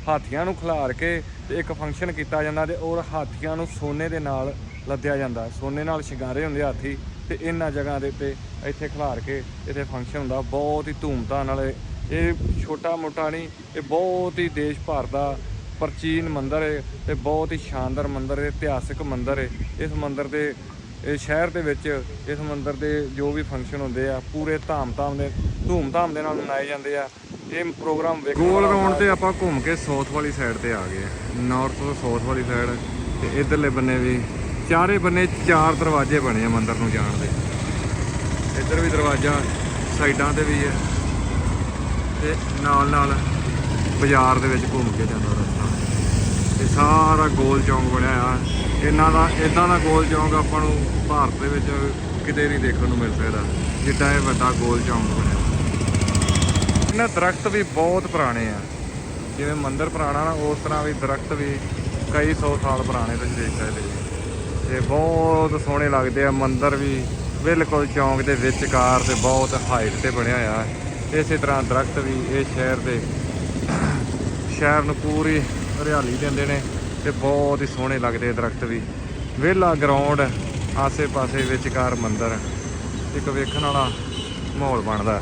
ਹਾਥੀਆਂ ਨੂੰ ਖਿਲਾਰ ਕੇ ਤੇ ਇੱਕ ਫੰਕਸ਼ਨ ਕੀਤਾ ਜਾਂਦਾ ਤੇ ਔਰ ਹਾਥੀਆਂ ਨੂੰ ਸੋਨੇ ਦੇ ਨਾਲ ਲੱਦਿਆ ਜਾਂਦਾ। ਸੋਨੇ ਨਾਲ ਸ਼ਿੰਗਾਰੇ ਹੁੰਦੇ ਹਾਥੀ ਤੇ ਇਹਨਾਂ ਜਗ੍ਹਾ ਦੇ ਉੱਤੇ ਇੱਥੇ ਖਿਲਾਰ ਕੇ ਇੱਥੇ ਫੰਕਸ਼ਨ ਹੁੰਦਾ। ਬਹੁਤ ਹੀ ਧੂਮਧਾਮ ਨਾਲ ਇਹ- ਛੋਟਾ ਮੋਟਾ ਨਹੀਂ, ਇਹ ਬਹੁਤ ਹੀ ਦੇਸ਼ ਭਰ ਦਾ ਪ੍ਰਾਚੀਨ ਮੰਦਿਰ ਹੈ ਤੇ ਬਹੁਤ ਹੀ ਸ਼ਾਨਦਾਰ ਮੰਦਿਰ ਹੈ, ਇਤਿਹਾਸਕ ਮੰਦਿਰ ਹੈ। ਇਸ ਮੰਦਿਰ ਦੇ ਇਹ ਸ਼ਹਿਰ ਦੇ ਵਿੱਚ ਇਸ ਮੰਦਿਰ ਦੇ ਜੋ ਵੀ ਫੰਕਸ਼ਨ ਹੁੰਦੇ ਆ, ਪੂਰੇ ਧਾਮ-ਧਾਮ ਦੇ, ਧੂਮ-ਧਾਮ ਦੇ ਨਾਲ ਮਨਾਏ ਜਾਂਦੇ ਆ। ਇਹ ਪ੍ਰੋਗਰਾਮ ਗੋਲ ਰਾਉਂਡ ਤੇ ਆਪਾਂ ਘੁੰਮ ਕੇ ਸਾਊਥ ਵਾਲੀ ਸਾਈਡ ਤੇ ਆ ਗਏ। ਨਾਰਥ ਤੋਂ ਸਾਊਥ ਵਾਲੀ ਸਾਈਡ ਤੇ ਇਧਰਲੇ ਬੰਨੇ ਵੀ ਚਾਰੇ ਬੰਨੇ ਚਾਰ ਦਰਵਾਜ਼ੇ ਬਣੇ ਆ ਮੰਦਿਰ ਨੂੰ ਜਾਣ ਦੇ। ਇੱਧਰ ਵੀ ਦਰਵਾਜ਼ਾ ਸਾਈਡਾਂ ਤੇ ਵੀ ਹੈ। ਤੇ ਨਾਲ ਨਾਲ ਬਾਜ਼ਾਰ ਦੇ ਵਿੱਚ ਘੁੰਮ ਕੇ ਜਾਂਦਾ ਰਸਤਾ। ਇਹ ਸਾਰਾ ਗੋਲ ਚੌਂਕ ਬਣਿਆ ਆ। ਇਹਨਾਂ ਦਾ ਇਦਾਂ ਦਾ ਗੋਲ ਚੌਂਕ ਆਪਾਂ ਨੂੰ ਭਾਰਤ ਦੇ ਵਿੱਚ ਕਿਤੇ ਨਹੀਂ ਦੇਖਣ ਨੂੰ ਮਿਲ ਸਕਦਾ। ਜਿੱਦਾਂ ਇਹ ਵੱਡਾ ਗੋਲ ਚੌਂਕ ਬਣਿਆ। ਇਹਨਾਂ ਦਰਖਤ ਵੀ ਬਹੁਤ ਪੁਰਾਣੇ ਆ। ਜਿਵੇਂ ਮੰਦਿਰ ਪੁਰਾਣਾ ਨਾ, ਉਸ ਤਰ੍ਹਾਂ ਵੀ ਦਰਖਤ ਵੀ ਕਈ ਸੌ ਸਾਲ ਪੁਰਾਣੇ ਤੁਸੀਂ ਦੇਖ ਸਕਦੇ ਜੀ ਇਹ ਬਹੁਤ ਸੋਹਣੇ ਲੱਗਦੇ ਆ, ਮੰਦਿਰ ਵੀ ਬਿਲਕੁਲ ਚੌਂਕ ਦੇ ਵਿਚਕਾਰ ਤੇ ਬਹੁਤ ਹਾਈਟ ਤੇ ਬਣਿਆ ਹੋਇਆ ਹੈ। ਇਸੇ ਤਰ੍ਹਾਂ ਦਰਖਤ ਵੀ ਇਹ ਸ਼ਹਿਰ ਦੇ ਸ਼ਹਿਰ ਨੂੰ ਪੂਰੀ ਹਰਿਆਲੀ ਦਿੰਦੇ ਨੇ ਤੇ ਬਹੁਤ ਹੀ ਸੋਹਣੇ ਲੱਗਦੇ ਆ ਦਰਖਤ ਵੀ। ਵਿਹਲਾ ਗਰਾਊਂਡ ਆਸੇ-ਪਾਸੇ ਵਿਚਕਾਰ ਮੰਦਿਰ, ਇੱਕ ਵੇਖਣ ਵਾਲਾ ਮਾਹੌਲ ਬਣਦਾ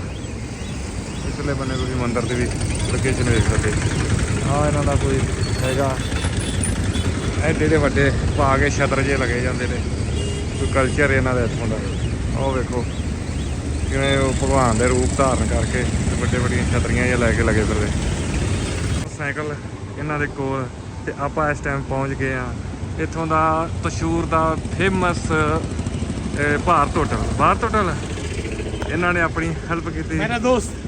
ਇਸਲੇ ਬੰਨੇ ਕੋਈ ਮੰਦਰ ਦੇ ਵੀ ਲੋਕੇਸ਼ਨ ਵੇਖ ਸਕਦੇ। ਆ ਇਹਨਾਂ ਦਾ ਕੋਈ ਹੈਗਾ। ਐਡੇ ਦੇ ਵੱਡੇ ਪਾ ਕੇ ਛਤਰ ਜੇ ਲਗੇ ਜਾਂਦੇ ਨੇ। ਕੋਈ ਕਲਚਰ ਇਹਨਾਂ ਦਾ ਇੱਥੋਂ ਦਾ। ਉਹ ਵੇਖੋ, ਕਿਵੇਂ ਉਹ ਭਗਵਾਨ ਦੇ ਰੂਪ ਧਾਰਨ ਕਰਕੇ ਤੇ ਵੱਡੇ ਵੱਡੀਆਂ ਛਤਰੀਆਂ ਜਿਹਾ ਲੈ ਕੇ ਲਗੇ ਫਿਰਦੇ। ਸਾਈਕਲ ਇਹਨਾਂ ਦੇ ਕੋਲ ਤੇ ਆਪਾਂ ਇਸ ਟਾਈਮ ਪਹੁੰਚ ਗਏ ਆ ਇੱਥੋਂ ਦਾ ਤਸ਼ੂਰ ਦਾ famous Bharat hotel Bharat hotel ਇਹਨਾਂ ਨੇ ਆਪਣੀ ਹੈਲਪ ਕੀਤੀ। ਮੇਰਾ ਦੋਸਤ।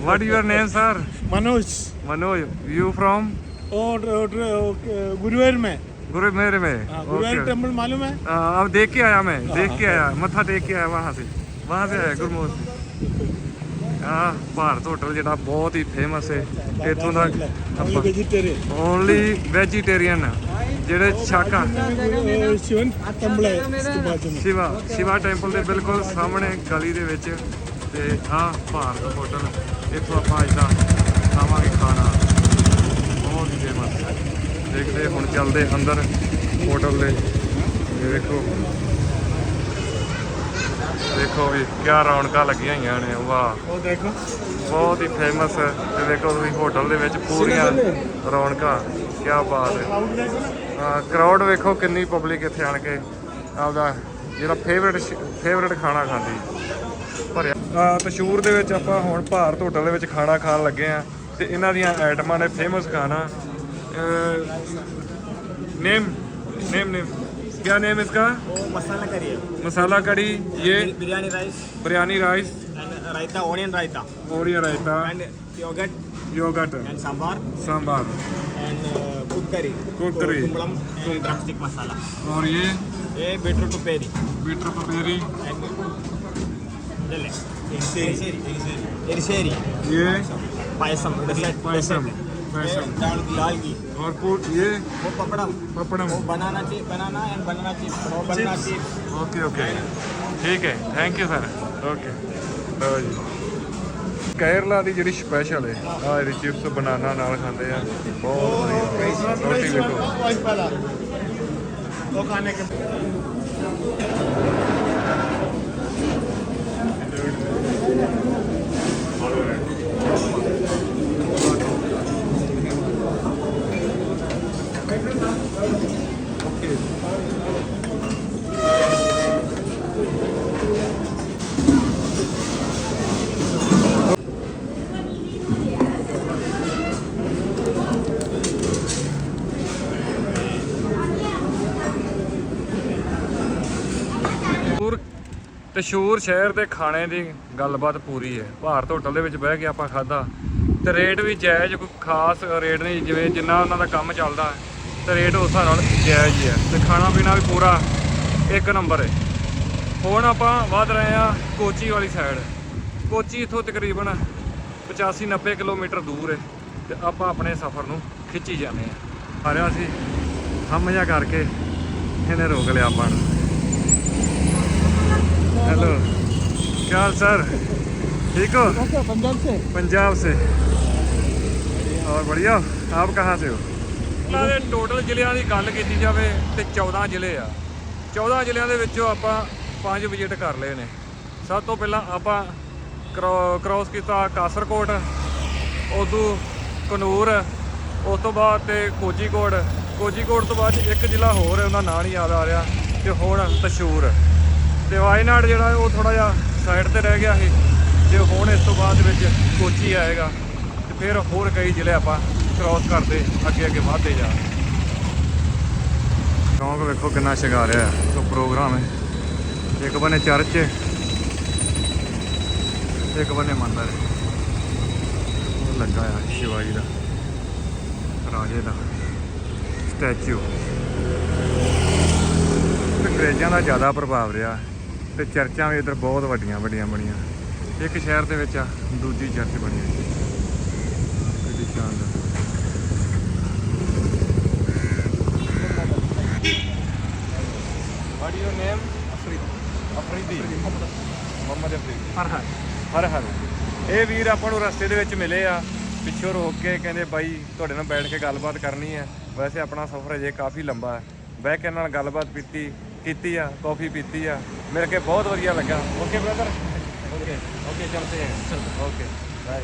What your name sir Manoj Manoj you from और, और, गुरुवार में गुरु मेरे में हाँ, गुरुवार Okay. टेम्पल मालूम है आ, अब देख के आया मैं देख के आया मत्था देख के आया वहां से वहां से आया गुरमोह ਆ ਭਾਰਤ ਹੋਟਲ ਜਿਹੜਾ ਬਹੁਤ ਹੀ ਫੇਮਸ ਹੈ ਇੱਥੋਂ ਦਾ ओनली वेजिटेरियन ਓਨਲੀ ਵੈਜੀਟੇਰੀਅਨ ਜਿਹੜੇ ਸ਼ਾਕਾ शिवन टेम्पल है इसके बाजू में ਸ਼ਿਵਾ ਸ਼ਿਵਾ ਟੈਂਪਲ ਦੇ ਬਿਲਕੁਲ ਸਾਹਮਣੇ ਗਲੀ ਦੇ ਵਿੱਚ ਤੇ ਆ ਭਾਰਤ ਹੋਟਲ ਇੱਥੋਂ ਆਪਾਂ ਅੱਜ ਖਾਵਾਂਗੇ ਖਾਣਾ। ਬਹੁਤ ਹੀ ਫੇਮਸ ਹੈ। ਦੇਖਦੇ ਹੁਣ ਚੱਲਦੇ ਅੰਦਰ ਹੋਟਲ ਦੇ। ਇਹ ਦੇਖੋ ਦੇਖੋ ਵੀ ਕਿਆ ਰੌਣਕਾਂ ਲੱਗੀਆਂ ਹੋਈਆਂ ਨੇ ਵਾਹ। ਉਹ ਦੇਖੋ। ਬਹੁਤ ਹੀ ਫੇਮਸ ਹੈ। ਤੇ ਦੇਖੋ ਤੁਸੀਂ ਹੋਟਲ ਦੇ ਵਿੱਚ ਪੂਰੀਆਂ ਰੌਣਕਾਂ। ਕਿਆ ਬਾਤ ਹੈ। ਹਾਂ ਕਰਾਊਡ ਵੇਖੋ ਕਿੰਨੀ ਪਬਲਿਕ ਇੱਥੇ ਆਣ ਕੇ ਆਪਦਾ ਜਿਹੜਾ ਫੇਵਰਿਟ ਫੇਵਰਿਟ ਖਾਣਾ ਖਾਂਦੀ। ਭਰਿਆ ਆ ਤਸ਼ੂਰ ਦੇ ਵਿੱਚ ਆਪਾਂ ਹੁਣ ਭਾਰਤ ਹੋਟਲ ਦੇ ਵਿੱਚ ਖਾਣਾ ਖਾਣ ਲੱਗੇ ਆ ਤੇ ਇਹਨਾਂ ਦੀਆਂ ਆਈਟਮਾਂ ਨੇ ਫੇਮਸ ਖਾਣਾ ਨੇਮ ਨੇਮ ਨੇਮ क्या नेम इसका वो मसाला करी है मसाला कड़ी ये biryani rice biryani rice and raita onion raita Oriya raita and yogurt yogurt and sambar sambar and uh, cooked curry Cooked curry. kumbalam and drumstick masala और ये ये beetroot peri बीटर पपेरी ഇതല്ലേ എരിശ്ശേരി ये പായസം ഇതല്ലേ പായസം पायसम दाल घी और पूर ये वो पपड़म पपड़म वो banana chip banana and banana chip और बनाना चिप ओके ओके ਠੀਕ ਹੈ ਥੈਂਕ ਯੂ ਸਰ ਓਕੇ ਲਓ ਜੀ ਕੇਰਲਾ ਦੀ ਜਿਹੜੀ ਸਪੈਸ਼ਲ ਹੈ ਆ ਜਿਹੜੀ ਚਿਪਸ ਬਨਾਨਾ ਨਾਲ ਖਾਂਦੇ ਆ ਬਹੁਤ ਵਧੀਆ ਰੋਟੀ ਵੇਖੋ ਉਹ ਖਾਣੇ ਕੇ ਤਸ਼ੂਰ ਸ਼ਹਿਰ ਦੇ ਖਾਣੇ ਦੀ ਗੱਲਬਾਤ ਪੂਰੀ ਹੈ। ਭਾਰਤ ਹੋਟਲ ਦੇ ਵਿੱਚ ਬਹਿ ਕੇ ਆਪਾਂ ਖਾਦਾ ਤੇ ਰੇਟ ਵੀ ਜਾਇਜ਼ ਕੋਈ ਖਾਸ ਰੇਟ ਨਹੀਂ ਜਿਵੇਂ ਜਿੰਨਾ ਉਹਨਾਂ ਦਾ ਕੰਮ ਚੱਲਦਾ ਹੈ, ਤੇ ਰੇਟ ਉਸ ਹਿਸਾਬ ਨਾਲ ਜਾਇਜ਼ ਹੀ ਹੈ। ਤੇ ਖਾਣਾ ਪੀਣਾ ਵੀ ਪੂਰਾ ਇੱਕ ਨੰਬਰ ਹੈ। ਹੁਣ ਆਪਾਂ ਵੱਧ ਰਹੇ ਹਾਂ ਕੋਚੀ ਵਾਲੀ ਸਾਈਡ ਕੋਚੀ ਇਥੋਂ ਤਕਰੀਬਨ 85 90 ਕਿਲੋਮੀਟਰ ਦੂਰ ਹੈ ਤੇ ਆਪਾਂ ਆਪਣੇ ਸਫ਼ਰ ਨੂੰ ਖਿੱਚੀ ਜਾਂਦੇ ਹਾਂ। ਆ ਰਿਹਾ ਸੀ ਹਮਜਾ ਕਰਕੇ ਇਹਨੇ ਰੋਕ ਲਿਆ ਆਪਾਂ ਨੂੰ। हेलो क्या हाल सर ठीक हो अच्छा पंजाब से पंजाब से और बढ़िया आप कहाँ से हो ਇਹਨਾਂ ਦੇ ਟੋਟਲ ਜ਼ਿਲ੍ਹਿਆਂ ਦੀ ਗੱਲ ਕੀਤੀ ਜਾਵੇ ਤੇ 14 ਜ਼ਿਲ੍ਹੇ ਆ 14 ਜ਼ਿਲ੍ਹਿਆਂ ਦੇ ਵਿੱਚੋਂ ਆਪਾਂ ਪੰਜ ਵਿਜ਼ਿਟ ਕਰ ਲਏ ਨੇ ਸਭ ਤੋਂ ਪਹਿਲਾਂ ਆਪਾਂ ਕ੍ਰਾਸ ਕੀਤਾ ਕਾਸਰਕੋਟ ਉਦੋਂ ਕਨੂਰ ਉਸ ਤੋਂ ਬਾਅਦ ਤੇ ਕੋਜੀਕੋਟ ਕੋਜੀਕੋਟ ਤੋਂ ਬਾਅਦ ਇੱਕ ਜ਼ਿਲ੍ਹਾ ਹੋਰ ਹੈ ਉਹਦਾ ਨਾਂ ਨਹੀਂ ਯਾਦ ਆ ਰਿਹਾ ਤੇ ਹੁਣ ਤਸ਼ੂਰ ਤੇ ਵਾਇਨਾਡ ਜਿਹੜਾ ਉਹ ਥੋੜਾ ਜਿਹਾ ਸਾਈਡ ਤੇ ਰਹਿ ਗਿਆ ਸੀ ਤੇ ਹੁਣ ਇਸ ਤੋਂ ਬਾਅਦ ਵਿੱਚ ਕੋਚੀ ਆਏਗਾ ਤੇ ਫਿਰ ਹੋਰ ਕਈ ਜ਼ਿਲ੍ਹੇ ਆਪਾਂ ਕ੍ਰਾਸ ਕਰਦੇ ਅੱਗੇ ਅੱਗੇ ਵਧਦੇ ਜਾ ਚੌਂਕ ਵੇਖੋ ਕਿੰਨਾ ਸ਼ਿੰਗਾਰਿਆ ਹੈ ਸੋ ਪ੍ਰੋਗਰਾਮ ਹੈ। ਇੱਕ ਬੰਨੇ ਚਰਚ ਹੈ, ਇੱਕ ਬੰਨੇ ਮੰਦਰ ਹੈ। ਉਹ ਲੱਗਾ ਆ ਸ਼ਿਵਾਜੀ ਦਾ, ਰਾਜੇ ਦਾ ਸਟੈਚੂ। ਅੰਗਰੇਜ਼ਾਂ ਦਾ ਜ਼ਿਆਦਾ ਪ੍ਰਭਾਵ ਰਿਹਾ। ਤੇ ਚਰਚਾਂ ਵੀ ਇੱਧਰ ਬਹੁਤ ਵੱਡੀਆਂ ਵੱਡੀਆਂ ਬਣੀਆਂ ਇੱਕ ਸ਼ਹਿਰ ਦੇ ਵਿੱਚ ਆ ਦੂਜੀ ਚਰਚ ਬਣੀ ਹੋਈ ਕਿੰਨੀ ਸ਼ਾਨਦਾਰ। ਹਰ ਹਰ। ਹਰ ਇਹ ਵੀਰ ਆਪਾਂ ਨੂੰ ਰਸਤੇ ਦੇ ਵਿੱਚ ਮਿਲੇ ਆ। ਪਿੱਛੋਂ ਰੋਕ ਕੇ ਕਹਿੰਦੇ ਬਾਈ ਤੁਹਾਡੇ ਨਾਲ ਬੈਠ ਕੇ ਗੱਲਬਾਤ ਕਰਨੀ ਹੈ। ਵੈਸੇ ਆਪਣਾ ਸਫ਼ਰ ਅਜੇ ਕਾਫੀ ਲੰਬਾ ਹੈ। ਬਹਿ ਕੇ ਨਾਲ ਗੱਲਬਾਤ ਕੀਤੀ ਕੀਤੀ ਆ ਕਾਫੀ ਪੀਤੀ ਆ। ਮਿਲ ਕੇ ਬਹੁਤ ਵਧੀਆ ਲੱਗਾ। ਓਕੇ ਬ੍ਰਦਰ ਓਕੇ ਓਕੇ ਚਲਤੇ ਹਾਂ ਓਕੇ ਬਾਏ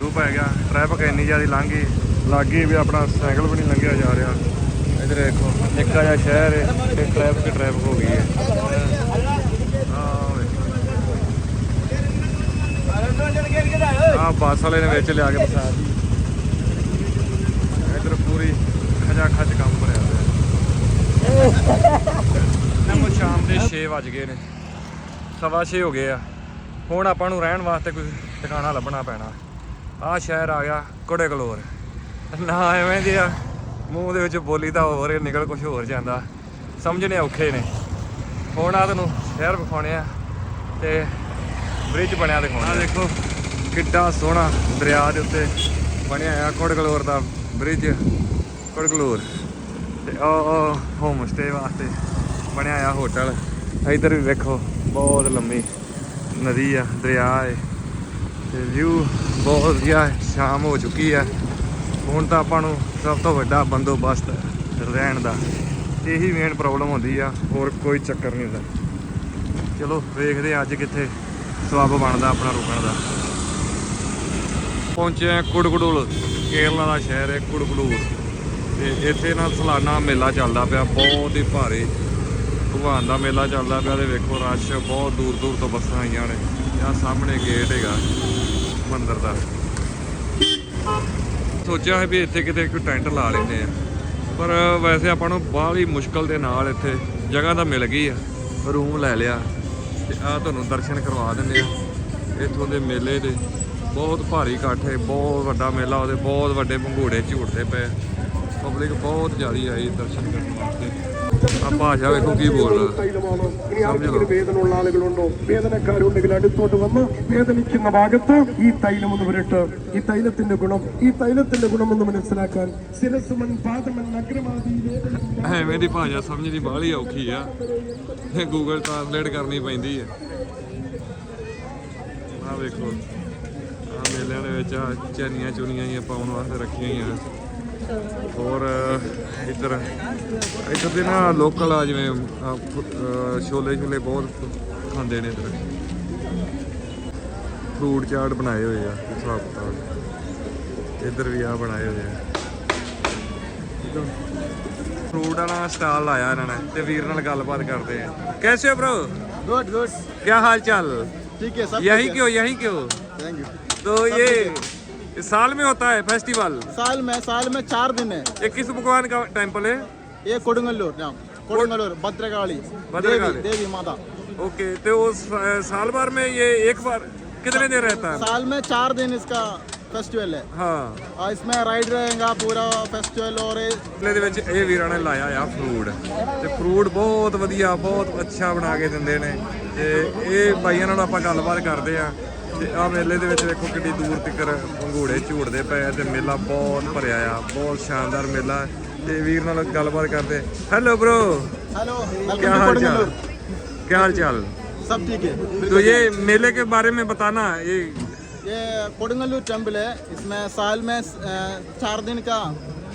ਧੂਪ ਪੈ ਗਿਆ ਟ੍ਰੈਫਿਕ ਇੰਨੀ ਜ਼ਿਆਦਾ ਲੰਘ ਗਈ। ਲੱਗੀ ਵੀ ਆਪਣਾ ਸਾਈਕਲ ਵੀ ਨਹੀਂ ਲੰਘਿਆ ਜਾ ਰਿਹਾ। ਇਧਰ ਦੇਖੋ ਨਿੱਕਾ ਜਿਹਾ ਸ਼ਹਿਰ ਹੈ ਤੇ ਟ੍ਰੈਫਿਕ ਟ੍ਰੈਫਿਕ ਹੋ ਗਈ ਹੈ ਆ ਬੱਸ ਵਾਲੇ ਨੇ ਵਿੱਚ ਲਿਆ ਕੇ ਫਸਾ ਦਿੱਤੀ। ਇਧਰ ਪੂਰੀ ਖਜਾ ਖਜ ਕੰਮ ਭਰਿਆ ਹੋਇਆ ਪਿਆ ਨਮੋ ਸ਼ਾਮ ਦੇ 6 ਵਜ ਗਏ ਨੇ। ਸਵਾ 6 ਹੋ ਗਏ ਆ। ਹੁਣ ਆਪਾਂ ਨੂੰ ਰਹਿਣ ਵਾਸਤੇ ਕੋਈ ਟਿਕਾਣਾ ਲੱਭਣਾ ਪੈਣਾ। ਆ ਸ਼ਹਿਰ ਆ ਗਿਆ ਕੋੜੇ ਕਲੋਰ ਨਾ ਐਵੇਂ ਦੀ ਮੂੰਹ ਦੇ ਵਿੱਚ ਬੋਲੀ ਤਾਂ ਹੋਰ ਨਿਕਲ ਕੁਝ ਹੋਰ ਜਾਂਦਾ। ਸਮਝਣੇ ਔਖੇ ਨੇ। ਹੁਣ ਆ ਤੁਹਾਨੂੰ ਸ਼ਹਿਰ ਵਿਖਾਉਣੇ ਆ ਤੇ ਬ੍ਰਿਜ ਬਣਿਆ ਦਿਖਾਉਣਾ ਆ। ਦੇਖੋ, ਕਿੱਡਾ ਸੋਹਣਾ ਦਰਿਆ ਦੇ ਉੱਤੇ ਬਣਿਆ ਆ ਕੋੜਕਲੋਰ ਦਾ ਬ੍ਰਿਜ ਕੋੜਕਲੋਰ ਤੇ ਉਹ ਹੋਮ ਸਟੇ ਵਾਸਤੇ। ਬਣਿਆ ਆ ਹੋਟਲ। ਇਧਰ ਵੀ ਵੇਖੋ, ਬਹੁਤ ਲੰਮੀ ਨਦੀ ਆ, ਦਰਿਆ ਹੈ ਤੇ ਵਿਊ ਬਹੁਤ ਵਧੀਆ ਸ਼ਾਮ ਹੋ ਚੁੱਕੀ ਹੈ ਹੁਣ ਤਾਂ ਆਪਾਂ ਨੂੰ ਸਭ ਤੋਂ ਵੱਡਾ ਬੰਦੋਬਸਤ ਰਹਿਣ ਦਾ। ਇਹੀ ਮੇਨ ਪ੍ਰੋਬਲਮ ਹੁੰਦੀ ਆ, ਹੋਰ ਕੋਈ ਚੱਕਰ ਨਹੀਂ ਹੁੰਦਾ। ਚਲੋ, ਵੇਖਦੇ ਹਾਂ ਅੱਜ ਕਿੱਥੇ ਸਵਾਬ ਬਣਦਾ ਆਪਣਾ ਰੁਕਣ ਦਾ। ਪਹੁੰਚੇ ਆ ਕੁੜਕੜੂਲ ਕੇਰਲਾ ਦਾ ਸ਼ਹਿਰ ਹੈ ਕੁੜਕੜੂਲ ਤੇ ਇੱਥੇ ਨਾ ਸਲਾਨਾ ਮੇਲਾ ਚੱਲਦਾ ਪਿਆ, ਬਹੁਤ ਹੀ ਭਾਰੀ। ਭਗਵਾਨ ਦਾ ਮੇਲਾ ਚੱਲਦਾ ਪਿਆ ਤੇ ਵੇਖੋ ਰਸ਼ ਬਹੁਤ ਦੂਰ ਦੂਰ ਤੋਂ ਬੱਸਾਂ ਆਈਆਂ ਨੇ। ਆ ਸਾਹਮਣੇ ਗੇਟ ਹੈਗਾ, ਮੰਦਿਰ ਦਾ। ਸੋਚਿਆ ਹੈ ਵੀ ਇੱਥੇ ਕਿਤੇ ਕੋਈ ਟੈਂਟ ਲਾ ਲੈਂਦੇ ਆ। ਪਰ ਵੈਸੇ ਆਪਾਂ ਨੂੰ ਬਾਹਲੀ ਮੁਸ਼ਕਲ ਦੇ ਨਾਲ ਇੱਥੇ ਜਗ੍ਹਾ ਤਾਂ ਮਿਲ ਗਈ ਆ। ਰੂਮ ਲੈ ਲਿਆ ਤੇ ਆ ਤੁਹਾਨੂੰ ਦਰਸ਼ਨ ਕਰਵਾ ਦਿੰਦੇ ਆ। ਇੱਥੋਂ ਦੇ ਮੇਲੇ ਦੇ ਬਹੁਤ ਭਾਰੀ ਇਕੱਠ ਹੈ, ਬਹੁਤ ਵੱਡਾ ਮੇਲਾ ਉਹਦੇ, ਬਹੁਤ ਵੱਡੇ ਭੰਗੂੜੇ ਝੂਟਦੇ ਪਏ ਪਬਲਿਕ ਬਹੁਤ ਜ਼ਿਆਦਾ ਆਈ ਦਰਸ਼ਨ ਕਰਨ ਵਾਸਤੇ। ഭാഷ വെക്കും കീ പോകുന്നത് വേദനയുള്ള ആളുകളുണ്ടോ? വേദനക്കാരുണ്ടെങ്കിൽ അടുത്തോട്ട് വന്ന് വേദനിക്കുന്ന ഭാഗത്ത് ഈ തൈലം ഒന്ന് വരട്ട്. ഈ തൈലത്തിന്റെ ഗുണം ഈ തൈലത്തിന്റെ ഗുണം എന്ന് മനസ്സിലാക്കാൻ ശിരസുമൻ പാദമൻ നഗ്രമാദിയിലെ ਮੇਰੀ ਭਾਸ਼ਾ ਸਮਝਣੀ ਬਾਹਲੀ ਔਖੀ ਆ ਗੂਗਲ ਟ੍ਰਾਂਸਲੇਟ ਕਰਨੀ ਪੈਂਦੀ ਆ ਆ ਵੇਖੋ ਆ ਮੇਲਿਆਂ ਦੇ ਵਿੱਚ ਆ ਚਨੀਆਂ ਚੁਨੀਆਂ ਹੀ ਪਾਉਣ ਵਾਸਤੇ ਰੱਖੀਆਂ ਹੀ ਆ ਹੋਰ ਇੱਧਰ ਇੱਧਰ ਦੇ ਨਾ ਲੋਕਲ ਆ ਜਿਵੇਂ ਛੋਲੇ ਛੋਲੇ ਬਹੁਤ ਖਾਂਦੇ ਨੇ ਇੱਧਰ। ਫਰੂਟ ਚਾਟ ਬਣਾਏ ਹੋਏ ਆ ਹਿਸਾਬ ਕਿਤਾਬ ਇੱਧਰ ਵੀ ਆ ਬਣਾਏ ਹੋਏ ਆ। ਫਰੂਟ ਵਾਲਾ ਸਟਾਲ ਲਾਇਆ ਇਹਨਾਂ ਨੇ ਤੇ ਵੀਰ ਨਾਲ ਗੱਲਬਾਤ ਕਰਦੇ ਆ। ਕੈਸੇ ਹੋ bro गुड गुड क्या हाल चाल ठीक है सब यही क्यों यही क्यों थैंक यू तो ये साल में होता है फेस्टिवल साल में साल में चार दिन है ये किस भगवान का टेम्पल है ये कोडंगल्लूर नाम कोडंगल्लूर भद्रकाली भद्रकाली। देवी देवी माता ओके तो उस साल भर में ये एक बार कितने दिन रहता है साल में चार दिन इसका फेस्टिवल है हाँ और इसमें राइड रहेगा पूरा फेस्टिवल और ये ਮੇਲੇ ਦੇ ਵਿੱਚ ਇਹ ਵੀਰਾਂ ਨੇ ਲਾਇਆ ਆ ਫਰੂਟ ਤੇ ਫਰੂਟ ਬਹੁਤ ਵਧੀਆ ਬਹੁਤ ਅੱਛਾ ਬਣਾ ਕੇ ਦਿੰਦੇ ਨੇ ਤੇ ਇਹ ਬਾਈਆਂ ਨਾਲ ਆਪਾਂ ਗੱਲਬਾਤ ਕਰਦੇ ਆ ਤੇ ਆ ਮੇਲੇ ਦੇ ਵਿੱਚ ਵੇਖੋ ਕਿੰਨੀ ਦੂਰ ਤੱਕ ਪੰਘੂੜੇ ਝੂੜਦੇ ਪਏ ਆ ਤੇ ਮੇਲਾ ਬਹੁਤ ਭਰਿਆ ਆ ਬਹੁਤ ਸ਼ਾਨਦਾਰ ਮੇਲਾ ਹੈ। ਤੇ ਵੀਰ ਨਾਲ ਗੱਲਬਾਤ ਕਰਦੇ ਹੈਲੋ bro हेलो ਕੀ वेलकम हाल चाल ਕੀ हाल ਚਾਲ सब ठीक है तो ये मेले के बारे में बताना ये ये कोडंगल्लूर टेम्पल है इसमें साल में अ, चार दिन का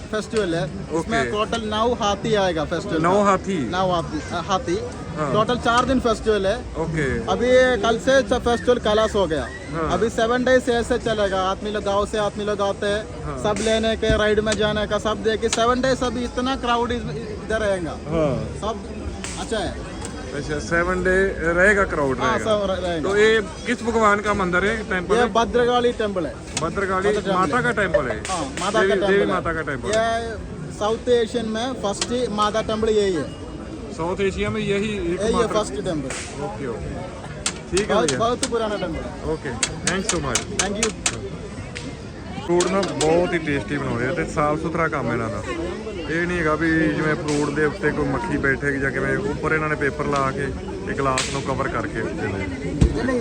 फेस्टिवल है इसमें टोटल नौ हाथी आएगा फेस्टिवल नौ हाथी नौ हाथी अ, हाथी हाँ। टोटल चार दिन फेस्टिवल है। ओके अभी कल से फेस्टिवल कैलाश हो गया। हाँ। अभी सेवन डेज़ ऐसे चलेगा। आदमी लोग गाँव से आदमी लोग आते हैं। हाँ। सब लेने के राइड में जाने का सब देखे सेवन डेज़ अभी इतना क्राउड इधर रहेगा। हाँ। सब अच्छा है। अच्छा सेवन डे रहेगा क्राउड हाँ रहेगा। रहेगा। तो ये किस भगवान का मंदिर है टेंपल ये है? भद्रकाली टेंपल है। भद्रकाली माता का टेंपल है। हाँ माता का टेंपल देवी है। माता का टेंपल साउथ एशियन में फ़र्स्ट माता टेंपल यही है। साउथ एशिया में यही एक यही है मात्र फर्स्ट टेम्पल ओके ओके ठीक है बहुत भैया बहुत पुराना टेम्पल है okay thanks so much thank you fruit ਨਾ ਬਹੁਤ ਹੀ ਟੇਸਟੀ ਬਣਾਉਂਦੇ ਆ ਤੇ ਸਾਫ ਸੁਥਰਾ ਕੰਮ ਇਹਨਾਂ ਦਾ ਇਹ ਨਹੀਂ ਹੈਗਾ ਵੀ ਜਿਵੇਂ ਫਰੂਟ ਦੇ ਉੱਤੇ ਕੋਈ ਮੱਖੀ ਬੈਠੇਗੀ ਜਾਂ ਕਿਵੇਂ ਉੱਪਰ ਇਹਨਾਂ ਨੇ ਪੇਪਰ ਲਾ ਕੇ ਇਹ ਗਲਾਸ ਨੂੰ ਕਵਰ ਕਰਕੇ ਦਿੰਦੇ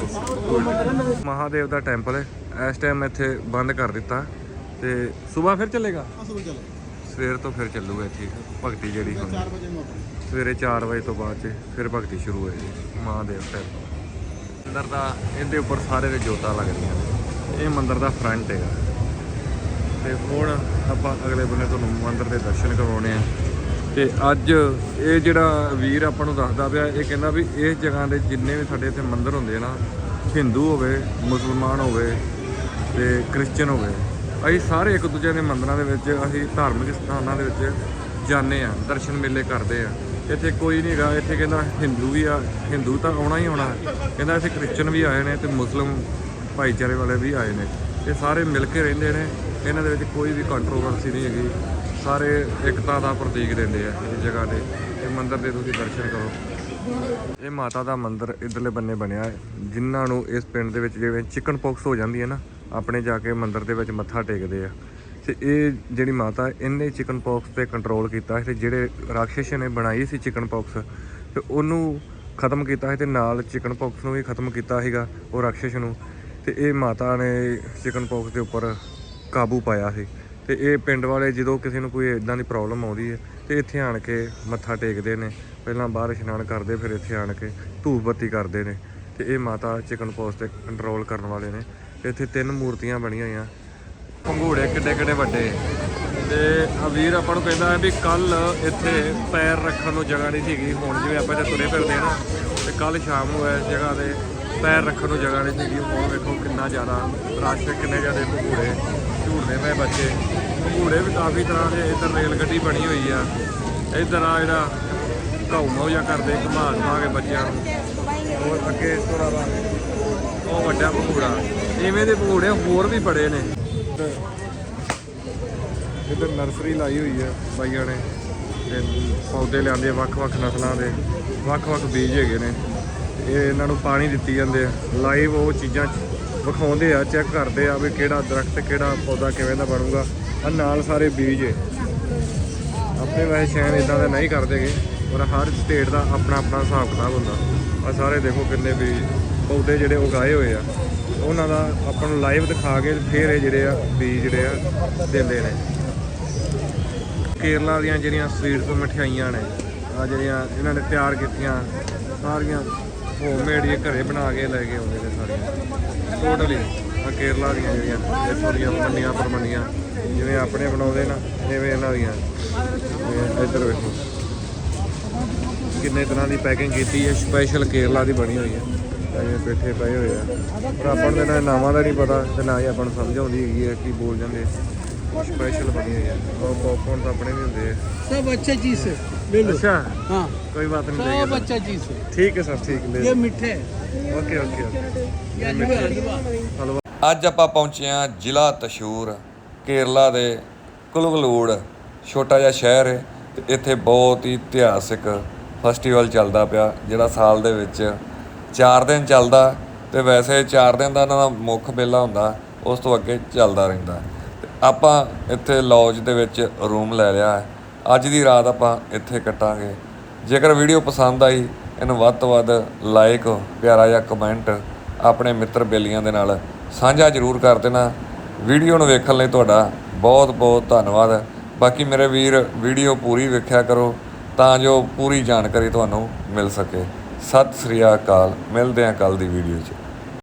ਮਹਾਦੇਵ ਦਾ ਟੈਂਪਲ ਹੈ ਇਸ ਟਾਈਮ ਇੱਥੇ ਬੰਦ ਕਰ ਦਿੱਤਾ ਤੇ ਸਵੇਰ ਫਿਰ ਚੱਲੇਗਾ ਸਵੇਰ ਤੋਂ ਫਿਰ ਚੱਲੂਗਾ ਇੱਥੇ ਭਗਤੀ ਜਿਹੜੀ ਹੁੰਦੀ चार बजे में open। ਸਵੇਰੇ 4 ਵਜੇ ਤੋਂ ਬਾਅਦ ਚ ਫਿਰ ਭਗਤੀ ਸ਼ੁਰੂ ਹੋਏਗੀ ਮਹਾਦੇਵ ਟੈਂਪਲ ਅੰਦਰ ਦਾ ਇਹਦੇ ਉੱਪਰ ਸਾਰੇ ਦੇ ਜੋਤਾਂ ਲੱਗਦੀਆਂ ਨੇ। ਇਹ ਮੰਦਰ ਦਾ ਫਰੰਟ ਹੈਗਾ। ਤੇ ਹੁਣ ਆਪਾਂ ਅਗਲੇ ਬੰਨੇ ਤੁਹਾਨੂੰ ਮੰਦਰ ਦੇ ਦਰਸ਼ਨ ਕਰਵਾਉਣੇ ਆ। ਤੇ ਅੱਜ ਇਹ ਜਿਹੜਾ ਵੀਰ ਆਪਾਂ ਨੂੰ ਦੱਸਦਾ ਪਿਆ, ਇਹ ਕਹਿੰਦਾ ਵੀ ਇਸ ਜਗ੍ਹਾ ਦੇ ਜਿੰਨੇ ਵੀ ਸਾਡੇ ਇੱਥੇ ਮੰਦਰ ਹੁੰਦੇ ਆ ਨਾ ਹਿੰਦੂ ਹੋਵੇ, ਮੁਸਲਮਾਨ ਹੋਵੇ ਤੇ ਕ੍ਰਿਸਚੀਅਨ ਹੋਵੇ, ਅਸੀਂ ਸਾਰੇ ਇੱਕ ਦੂਜੇ ਦੇ ਮੰਦਰਾਂ ਦੇ ਵਿੱਚ, ਅਸੀਂ ਧਾਰਮਿਕ ਸਥਾਨਾਂ ਦੇ ਵਿੱਚ ਜਾਂਦੇ ਆ, ਦਰਸ਼ਨ ਮੇਲੇ ਕਰਦੇ ਆ। ਇੱਥੇ ਕੋਈ ਨਹੀਂ ਹੈਗਾ, ਇੱਥੇ ਕਹਿੰਦਾ ਹਿੰਦੂ ਵੀ ਆ, ਹਿੰਦੂ ਤਾਂ ਆਉਣਾ ਹੀ ਆਉਣਾ। ਕਹਿੰਦਾ ਇੱਥੇ ਕ੍ਰਿਸਚਨ ਵੀ ਆਏ ਨੇ ਤੇ ਮੁਸਲਮ ਭਾਈਚਾਰੇ ਵਾਲੇ ਵੀ ਆਏ ਨੇ। ਇਹ ਸਾਰੇ ਮਿਲ ਕੇ ਰਹਿੰਦੇ ਨੇ, ਇਹਨਾਂ ਦੇ ਵਿੱਚ ਕੋਈ ਵੀ ਕੰਟਰੋਵਰਸੀ ਨਹੀਂ ਹੈਗੀ। ਸਾਰੇ ਇਕਤਾ ਦਾ ਪ੍ਰਤੀਕ ਦਿੰਦੇ ਆ ਇਸ ਜਗ੍ਹਾ ਤੇ। ਇਹ ਮੰਦਿਰ ਦੇ ਤੁਸੀਂ ਦਰਸ਼ਨ ਕਰੋ। ਇਹ ਮਾਤਾ ਦਾ ਮੰਦਿਰ ਇਧਰਲੇ ਬੰਨੇ ਬਣਿਆ ਹੈ। ਜਿਨ੍ਹਾਂ ਨੂੰ ਇਸ ਪਿੰਡ ਦੇ ਵਿੱਚ ਜਿਵੇਂ ਚਿਕਨ ਪੌਕਸ ਹੋ ਜਾਂਦੀ ਹੈ ਨਾ, ਆਪਣੇ ਜਾ ਕੇ ਮੰਦਿਰ ਦੇ ਵਿੱਚ ਮੱਥਾ ਟੇਕਦੇ ਆ। ਤੇ ਇਹ ਜਿਹੜੀ ਮਾਤਾ, ਇਹਨੇ ਚਿਕਨ ਪੌਕਸ ਤੇ ਕੰਟਰੋਲ ਕੀਤਾ ਸੀ ਤੇ ਜਿਹੜੇ ਰਾਖਸ਼ ਨੇ ਬਣਾਈ ਸੀ ਚਿਕਨ ਪੌਕਸ ਤੇ ਉਹਨੂੰ ਖਤਮ ਕੀਤਾ ਸੀ ਤੇ ਨਾਲ ਚਿਕਨ ਪੌਕਸ ਨੂੰ ਵੀ ਖਤਮ ਕੀਤਾ ਸੀਗਾ ਉਹ ਰਾਖਸ਼ ਨੂੰ। ਤੇ ਇਹ ਮਾਤਾ ਨੇ ਚਿਕਨ ਪੌਕਸ ਦੇ ਉੱਪਰ ਕਾਬੂ ਪਾਇਆ ਸੀ। ਤੇ ਇਹ ਪਿੰਡ ਵਾਲੇ ਜਦੋਂ ਕਿਸੇ ਨੂੰ ਕੋਈ ਇਦਾਂ ਦੀ ਪ੍ਰੋਬਲਮ ਆਉਂਦੀ ਹੈ, ਤੇ ਇੱਥੇ ਆਣ ਕੇ ਮੱਥਾ ਟੇਕਦੇ ਨੇ। ਪਹਿਲਾਂ ਬਾਹਰ ਇਸ਼ਨਾਨ ਕਰਦੇ, ਫਿਰ ਇੱਥੇ ਆਣ ਕੇ ਧੂਪ ਬੱਤੀ ਕਰਦੇ ਨੇ। ਤੇ ਇਹ ਮਾਤਾ ਚਿਕਨ ਪੌਕਸ ਤੇ ਕੰਟਰੋਲ ਕਰਨ ਵਾਲੇ ਨੇ। ਇੱਥੇ ਤਿੰਨ ਮੂਰਤੀਆਂ ਬਣੀਆਂ ਹੋਈਆਂ। ਪੰਘੂੜੇ ਕਿੱਡੇ ਕਿੱਡੇ ਵੱਡੇ। ਤੇ ਆ ਵੀਰ ਆਪਾਂ ਨੂੰ ਕਹਿੰਦਾ ਹੈ ਵੀ ਕੱਲ ਇੱਥੇ ਪੈਰ ਰੱਖਣ ਨੂੰ ਜਗ੍ਹਾ ਨਹੀਂ ਸੀਗੀ। ਹੁਣ ਜਿਵੇਂ ਆਪਾਂ ਇੱਥੇ ਤੁਰੇ ਫਿਰਦੇ ਆ ਨਾ, ਤੇ ਕੱਲ ਸ਼ਾਮ ਨੂੰ ਇਸ ਜਗ੍ਹਾ ਤੇ ਪੈਰ ਰੱਖਣ ਨੂੰ ਜਗ੍ਹਾ ਨਹੀਂ ਸੀਗੀ। ਹੁਣ ਵੇਖੋ ਕਿੰਨਾ ਜ਼ਿਆਦਾ ਰਸ਼, ਕਿੰਨੇ ਜ਼ਿਆਦਾ ਪੰਘੂੜੇ ਝੂੜਦੇ ਪਏ ਬੱਚੇ। ਪੰਘੂੜੇ ਵੀ ਕਾਫੀ ਤਰ੍ਹਾਂ ਦੇ ਇੱਧਰ ਰੇਲ ਗੱਡੀ ਬਣੀ ਹੋਈ ਆ। ਇੱਧਰ ਆ ਜਿਹੜਾ ਘਾਉ ਜਾਂ ਕਰਦੇ ਘੁਮਾ ਘੁਮਾ ਕੇ ਬੱਚਿਆਂ ਨੂੰ। ਹੋਰ ਅੱਗੇ ਇਸ ਵਾ ਉਹ ਵੱਡਾ ਪੰਘੂੜਾ। ਇਵੇਂ ਦੇ ਪੰਘੂੜੇ ਹੋਰ ਵੀ ਬੜੇ ਨੇ। ਇੱਧਰ ਨਰਸਰੀ ਲਾਈ ਹੋਈ ਹੈ ਬਾਈਆਂ ਨੇ ਤੇ ਪੌਦੇ ਲਿਆਂਦੇ ਵੱਖ-ਵੱਖ ਨਸਲਾਂ ਦੇ, ਵੱਖ-ਵੱਖ ਬੀਜ ਹੈਗੇ ਨੇ। ਇਹ ਇਹਨਾਂ ਨੂੰ ਪਾਣੀ ਦਿੱਤੀ ਜਾਂਦੇ ਆ। ਲਾਈਵ ਉਹ ਚੀਜ਼ਾਂ ਵਿਖਾਉਂਦੇ ਆ ਚੈੱਕ ਕਰਦੇ ਆ ਵੀ ਕਿਹੜਾ ਦਰਖਤ, ਕਿਹੜਾ ਪੌਦਾ ਕਿਵੇਂ ਦਾ ਬਣੂਗਾ। ਆ ਨਾਲ ਸਾਰੇ ਬੀਜ ਏ ਆਪਣੇ ਵੈਸੇ ਸ਼ੈਨ ਇਦਾਂ ਦਾ ਨਹੀਂ ਕਰਦੇਗੇ ਪਰ ਹਰ ਸਟੇਟ ਦਾ ਆਪਣਾ ਆਪਣਾ ਹਿਸਾਬ ਕਿਤਾਬ ਹੁੰਦਾ। ਆ ਸਾਰੇ ਦੇਖੋ ਕਿੰਨੇ ਬੀਜ, ਪੌਦੇ ਜਿਹੜੇ ਉਗਾਏ ਹੋਏ ਆ। ਉਹਨਾਂ ਦਾ ਆਪਾਂ ਨੂੰ ਲਾਈਵ ਦਿਖਾ ਕੇ ਫਿਰ ਇਹ ਜਿਹੜੇ ਆ ਬੀਜ ਜਿਹੜੇ ਆ ਦਿੰਦੇ ਨੇ। ਕੇਰਲਾ ਦੀਆਂ ਜਿਹੜੀਆਂ ਸਵੀਟਸ ਮਠਿਆਈਆਂ ਨੇ ਆ ਜਿਹੜੀਆਂ ਇਹਨਾਂ ਨੇ ਤਿਆਰ ਕੀਤੀਆਂ, ਸਾਰੀਆਂ ਹੋਮਮੇਡ ਇਹ ਘਰੇ ਬਣਾ ਕੇ ਲੈ ਕੇ ਆਉਂਦੇ ਨੇ ਸਾਰੀਆਂ। ਟੋਟਲੀ ਆ ਕੇਰਲਾ ਦੀਆਂ ਜਿਹੜੀਆਂ, ਇੱਥੋਂ ਦੀਆਂ ਮੰਨੀਆਂ ਪਰਮੰਨੀਆਂ ਜਿਵੇਂ ਆਪਣੇ ਬਣਾਉਂਦੇ ਨਾ, ਐਵੇਂ ਇਹਨਾਂ ਦੀਆਂ। ਇੱਧਰ ਵੇਖੋ। ਕਿੰਨੇ ਤਰ੍ਹਾਂ ਦੀ ਪੈਕਿੰਗ ਕੀਤੀ ਹੈ ਸਪੈਸ਼ਲ ਕੇਰਲਾ ਦੀ ਬਣੀ ਹੋਈ ਹੈ। ਐਵੇਂ ਬੈਠੇ ਪਏ ਹੋਏ ਆ ਪਰ ਆਪਾਂ ਨੂੰ ਤਾਂ ਨਾਵਾਂ ਦਾ ਨਹੀਂ ਪਤਾ ਤੇ ਨਾ ਹੀ ਆਪਾਂ ਨੂੰ ਸਮਝ ਆਉਂਦੀ ਹੈਗੀ ਹੈ ਕੀ ਬੋਲ ਜਾਂਦੇ ਸਪੈਸ਼ਲ ਬਣੀ ਹੋਈ ਹੈ ਉਹ ਪੌਪਕੌਰਨ ਤਾਂ ਆਪਣੇ ਵੀ ਹੁੰਦੇ ਆ सब अच्छे चीज है ले लो ਅੱਛਾ हाँ ਕੋਈ ਬਾਤ ਨਹੀਂ सब लेंगे अच्छा चीज है ਠੀਕ ਹੈ ਸਰ ਠੀਕ ਲੈ ये मीठे है ਓਕੇ ਓਕੇ ਓਕੇ ये हलवा हलवा ਅੱਜ ਆਪਾਂ ਪਹੁੰਚੇ ਹਾਂ ਜ਼ਿਲ੍ਹਾ ਤਸ਼ੂਰ ਕੇਰਲਾ ਦੇ ਕੁਲਗਲੂੜ ਛੋਟਾ ਜਿਹਾ ਸ਼ਹਿਰ ਹੈ ਤੇ ਇੱਥੇ ਬਹੁਤ ਹੀ ਇਤਿਹਾਸਿਕ ਫੈਸਟੀਵਲ ਚੱਲਦਾ ਪਿਆ ਜਿਹੜਾ ਸਾਲ ਦੇ ਵਿੱਚ 4 ਦਿਨ ਚੱਲਦਾ ਤੇ ਵੈਸੇ 4 ਦਿਨ ਦਾ ਇਹਨਾਂ ਦਾ ਮੁੱਖ ਮੇਲਾ ਹੁੰਦਾ, ਉਸ ਤੋਂ ਅੱਗੇ ਚੱਲਦਾ ਰਹਿੰਦਾ। ਤੇ ਆਪਾਂ ਇੱਥੇ ਲੌਜ ਦੇ ਵਿੱਚ ਰੂਮ ਲੈ ਲਿਆ ਹੈ। ਅੱਜ ਦੀ ਰਾਤ ਆਪਾਂ ਇੱਥੇ ਕੱਟਾਂਗੇ। ਜੇਕਰ ਵੀਡੀਓ ਪਸੰਦ ਆਈ, ਇਹਨੂੰ ਵੱਧ ਤੋਂ ਵੱਧ ਲਾਈਕ ਪਿਆਰਾ ਜਿਹਾ ਕਮੈਂਟ ਆਪਣੇ ਮਿੱਤਰ ਬੇਲੀਆਂ ਦੇ ਨਾਲ ਸਾਂਝਾ ਜ਼ਰੂਰ ਕਰ ਦੇਣਾ। ਵੀਡੀਓ ਨੂੰ ਵੇਖਣ ਲਈ ਤੁਹਾਡਾ ਬਹੁਤ ਬਹੁਤ ਧੰਨਵਾਦ। ਬਾਕੀ ਮੇਰੇ ਵੀਰ ਵੀਡੀਓ ਪੂਰੀ ਵੇਖਿਆ ਕਰੋ ਤਾਂ ਜੋ ਪੂਰੀ ਜਾਣਕਾਰੀ ਤੁਹਾਨੂੰ ਮਿਲ ਸਕੇ। ਸਤਿ ਸ੍ਰੀ ਅਕਾਲ ਮਿਲਦੇ ਹਾਂ ਕੱਲ ਦੀ ਵੀਡੀਓ 'ਚ।